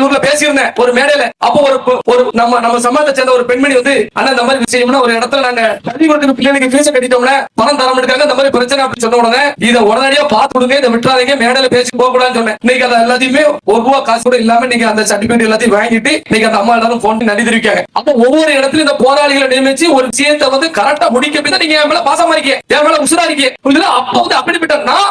மேலாநிலை நல்லூர்ல பேசியிருந்தேன். ஒரு மேடையில. அப்போ ஒரு ஒரு நம்ம நம்ம சமாஜத்தை சேர்ந்த ஒரு பெண்மணி வந்து அண்ணா இந்த மாதிரி விஷயம்னா ஒரு இடத்துல நாங்க கல்வி கொடுக்கிற பிள்ளைகளுக்கு ஃபீஸ் கட்டிட்டோம்னா பணம் தர மாட்டாங்க இந்த மாதிரி பிரச்சனை அப்படி சொன்ன உடனே இதை உடனடியா பார்த்து கொடுங்க இதை விட்டுறாதீங்க. மேடையில பேசி போக கூடாதுன்னு சொன்னேன். இன்னைக்கு அதை எல்லாத்தையுமே ஒரு ரூபா காசு கூட இல்லாம நீங்க அந்த சர்டிபிகேட் எல்லாத்தையும் வாங்கிட்டு நீங்க அந்த அம்மா எல்லாரும் போன் நன்றி தெரிவிக்காங்க அப்ப ஒவ்வொரு இடத்துலயும் இந்த போராளிகளை நியமிச்சு ஒரு விஷயத்தை வந்து கரெக்டா முடிக்க போய் நீங்க என் மேல பாசமா இருக்கீங்க. என் மேல உசுரா இருக்கீங்க. அப்ப வந்து அப்படிப்பட்ட நான்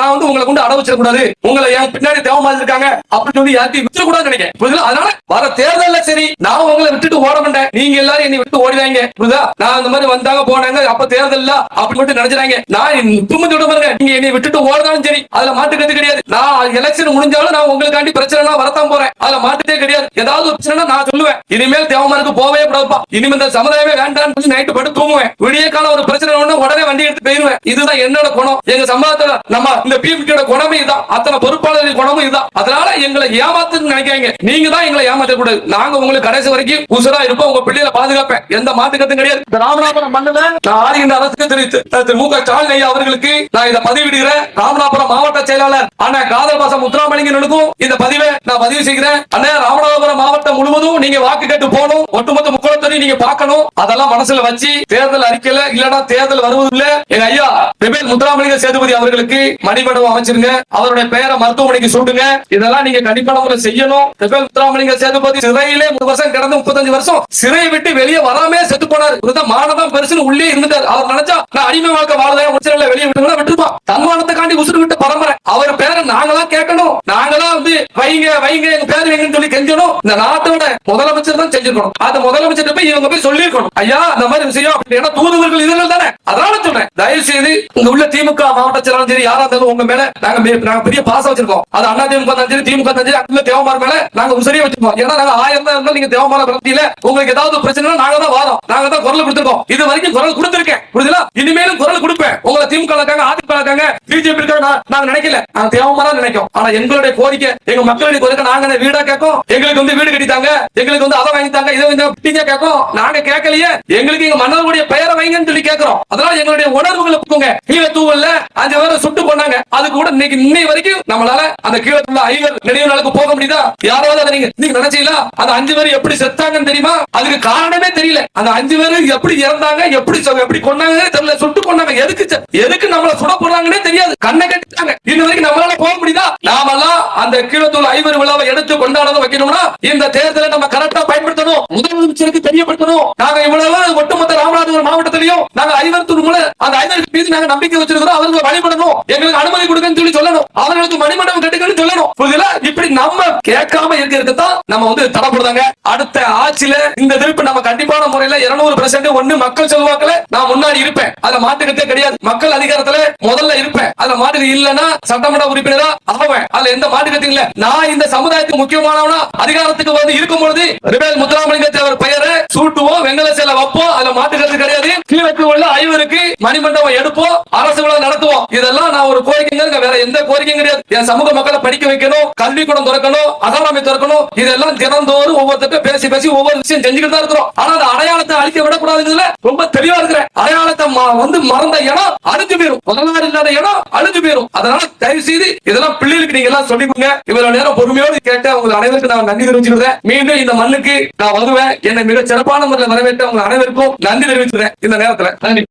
நான் வந்து உங்களை கொண்டு அட வச்சிடக்கூடாது. உங்களை என் பின்னாடி தேவமாக இருக்காங்க. அப்படின்னு சொல்லி யார்த்தையும் விட்டுற கூடாதுன்னு நினைக்கிறேன். புரியுதா அதனால வர தேர்தல்ல சரி நான் உங்களை விட்டுட்டு ஓட மாட்டேன். நீங்க எல்லாரும் என்னை விட்டு ஓடிவாங்க புரியுதா நான் இந்த மாதிரி வந்தாங்க போனாங்க அப்ப தேர்தல் அப்படி மட்டும் நினைச்சாங்க நான் தும்மதி விட பாருங்க. நீங்க என்னை விட்டுட்டு ஓடுதாலும் சரி அதுல மாட்டுக்கிறது கிடையாது. நான் எலெக்ஷன் முடிஞ்சாலும் நான் உங்களுக்காண்டி பிரச்சனை வரத்தான் போறேன். அதுல மாட்டுதே கிடையாது. ஏதாவது ஒரு பிரச்சனை நான் சொல்லுவேன். இனிமேல் தேவமாருக்கு போவே கூடாதுப்பா. இனிமே இந்த சமுதாயமே வேண்டாம்னு சொல்லி நைட்டு படுத்து தூங்குவேன். விடிய காலம் ஒரு பிரச்சனை ஒண்ணு உடனே வண்டி எடுத்து போயிருவேன். இதுதான் என்னோட குணம். எங்க சமுதாயத்துல நம்ம இந்த பிஎம்கியோட குணமே இதுதான். அத்தனை பொறுப்பாளர்கள் குணமும் இதுதான். அதனால எங்களை ஏமாத்துன்னு நினைக்காங்க நீங்க தான் எங்களை ஏமாத்த கூடாது. நாங்க உங்களுக்கு கடைசி வரைக்கும் உசுரா இருப்போம். உங்க பிள்ளைகளை பாதுகாப்பேன். எந்த மாட்டுக்கத்தும் கிடையாது. இந்த ராமநாதபுரம் மண்ணுல நான் ஆளுகின்ற அரசுக்கு தெரிவித்து திரு மு க ஸ்டாலின் ஐயா அவர்களுக்கு நான் இதை பதிவிடுகிறேன். ராமநாதபுரம் மாவட்ட செயலாளர் அண்ணா காதல் பாசம் முத்துராமலிங்கனுக்கும் இந்த பதிவை நான் பதிவு செய்கிறேன். அண்ணா ராமநாதபுரம் மாவட்டம் முழுவதும் நீங்க வாக்கு கேட்டு போகணும். ஒட்டுமொத்த முக்குளத்தொடி நீங்க பார்க்கணும். அதெல்லாம் மனசுல வச்சு தேர்தல் அறிக்கையில இல்லனா தேர்தல் வருவதில்ல. எங்க ஐயா ரிபேல் முத்துராமலிங்க சேதுபதி அவர்களுக்கு மணிமண்டபம் அமைச்சிருங்க. அவருடைய பெயரை மருத்துவமனைக்கு சூட்டுங்க. இதெல்லாம் நீங்க கண்டிப்பான முறை செய்யணும். ரிபேல் முத்துராமலிங்க சேதுபதி சிறையிலே மூணு வருஷம் கிடந்து முப்பத்தஞ்சு வருஷம் சிறையை விட்டு வெளியே வராமே செத்து போனார். இதுதான் மானதான் பெருசுன்னு உள்ளே இருந்தார் அவர் நினைச்சா நான் அடிமை வாழ்க்கை வாழ்றேன். உச்சரில வெளியே விட்டு விட்டுருப்பான். தன்மானத்துக்காண்டி உசுறு விட்டு பரம்பரை. அவர் பேரை நாங்களா கேட்கணும். நாங்களா வந்து வைங்க வைங்க எங்க பேர் வைங்கன்னு சொல்லி கெஞ்சணும் இந்த நாட்டோட முதலமைச்சர் தான் செஞ்சிருக்கணும். அந்த முதலமைச்சர் போய் இவங்க போய் சொல்லியிருக்கணும். ஐயா இந்த மாதிரி விஷயம் ஏன்னா தூதுவர்கள் இதுகள் தானே? அதனால சொல்றேன் தயவு செய்து இங்க உள்ள திமுக மாவட்ட செயலாளர் சரி யாரா இருந்தாலும் உங்க மேல நாங்க பெரிய பாசம் வச்சிருக்கோம். அது அண்ணா திமுக இருந்தாலும் சரி திமுக சரி அங்க தேவமார் மேல நாங்க உசரியா வச்சிருக்கோம் ஏன்னா நாங்க ஆயிரம் தான் இருந்தாலும் நீங்க தேவமான பிரத்தியில உங்களுக்கு ஏதாவது பிரச்சனை நாங்க தான் வாதம். நாங்க தான் குரல் கொடுத்துருக்கோம். இது வரைக்கும் குரல் கொடுத்திருக்கேன். புரியுதுல இனிமேலும் குரல் கொடுப்பேன். உங்களை திமுக இருக்காங்க அதிமுக இருக்காங்க பிஜேபி இருக்காங்க நாங்க நினைக்கல. நாங்க தேவமான நினைக்கும். ஆனா எங்களுடைய கோரிக்கை எங்க மக்களுடைய கோரிக்கை நாங்க வீடா கேட்கும் எங்களுக்கு வந்து வீடு கட்டித்தாங்க எங்களுக்கு வந்து அதை வாங்கித்தாங்க இதை வந்து பிடிங்க கேட்கும் நாங்க கேட்கலையே எங்களுக்கு எங்க மன்னர்களுடைய பெயரை வைங்கன்னு சொல்லி கேட்கிறோம். அதனால எங்களுடைய உணர்வுகளை போங்க கீழே தூவல்ல அஞ்சு பேரை சுட்டு போனாங்க. அது கூட இன்னைக்கு இன்னை வரைக்கும் நம்மளால அந்த கீழே உள்ள ஐவர் நினைவு நாளுக்கு போக முடியுதா? யாராவது அதை நீங்க நீங்க நினைச்சீங்களா? அந்த அஞ்சு பேர் எப்படி செத்தாங்கன்னு தெரியுமா? அதுக்கு காரணமே தெரியல. அந்த அஞ்சு பேர் எப்படி இறந்தாங்க எப்படி எப்படி கொண்டாங்கன்னு தெரியல. சுட்டு கொண்டாங்க எதுக்கு எதுக்கு நம்மள சுட போறாங்கன்னே தெரியாது. கண்ணை கட்டிட்டாங்க. இன்ன வரைக்கும் நம்மளால போக முடியுதா? நாமெல்லாம் அந்த கீழத்தூள் ஐவர் விழாவை எடுத்து கொண்டாடாத வைக்கணும்னா இந்த தேர்தலை நம்ம கரெக்டா பயன்படுத்தணும். முதலமைச்சருக்கு தெரியப்படுத்தணும். நாங்க இவ்வளவு ஒட்டுமொத்த ராமநாதபுரம் மாவட்டத்திலையும் நாங்க ஐவர்த்தூர் மூல அந்த ஐவருக்கு மீது நாங்க நம்பிக்கை வச்சிருக்கிறோம். அவர்களை வழிபடணும். எங்களுக்கு அனுமதி கொடுங்கன்னு சொல்லி சொல்லணும். அவர்களுக்கு மணிமண்டபம் கட்டுக்கன்னு சொல்லணும். இப்படி நம்ம கேட்காம இருக்கிறது தான் நம்ம வந்து தடப்படுறாங்க அடுத்த ஆட்சியில இந்த திருப்பு நம்ம கண்டிப்பான முறையில இருநூறு பெர்சென்ட் ஒண்ணு மக்கள் செல்வாக்குல நான் முன்னாடி இருப்பேன். அதுல மாட்டுக்கிட்டே கிடையாது. மக்கள் அதிகாரத்துல முதல்ல இருப்பேன். அதுல மாட்டு இல்லைன்னா சட்டமன்ற உறுப்பினரா ஆவேன். அதுல எந்த மாட்டுக்கத்தையும் இல்ல. நான் இந்த சமுதாயத்துக்கு முக்கியமானவனா அதிகாரத்துக்கு வந்து இருக்கும் பொழுது ரிபேல் முத்துராமலிங்க தேவர் பெயரை சூட்டுவோம் வெங்கல சேலை வைப்போம். அதுல மாட்டுக்கிறது கிடையாது. கீழக்கு உள்ள ஐவருக்கு மணிமண்டபம் எடுப்போம் அரசு விழா நடத்துவோம். இதெல்லாம் நான் ஒரு கோரிக்கைங்க வேற எந்த கோரிக்கையும் கிடையாது. என் சமூக மக்களை படிக்க வைக்கணும் கல்விக்கூடம் திறக்கணும் அகாடமி திறக்கணும். இதெல்லாம் தினந்தோறும் ஒவ்வொருத்தட்ட பேசி பேசி ஒவ்வொரு விஷயம் செஞ்சுக்கிட்டு தான் இருக்கிறோம். ஆனா அந்த அடையாளத்தை அழிக்க விடக்கூடாதுங்கிறதுல ரொம்ப தெளிவா இருக்கிறேன். அடையாளத்தை வந்து மறந்த இடம் அழிஞ்சு போயிரும். முதல்வர் இல்லாத இடம் அழிஞ்சு போயிரும். அதனால தயவு செய்து இதெல்லாம் பிள்ளைகளுக்கு நீங்க எல்லாம் சொல்லிக்கோங்க கொடுங்க. இவ்வளவு நேரம் பொறுமையோடு கேட்ட உங்க அனைவருக்கும் நான் நன்றி தெரிவிச்சுக்கிறேன். மீண்டும் இந்த மண்ணுக்கு நான் வருவேன். என்னை மிக சிறப்பான முறையில் வரவேற்ற உங்க அனைவருக்கும் நன்றி தெரிவிச்சுக்கிறேன். இந்த நேரத்துல. நன்றி.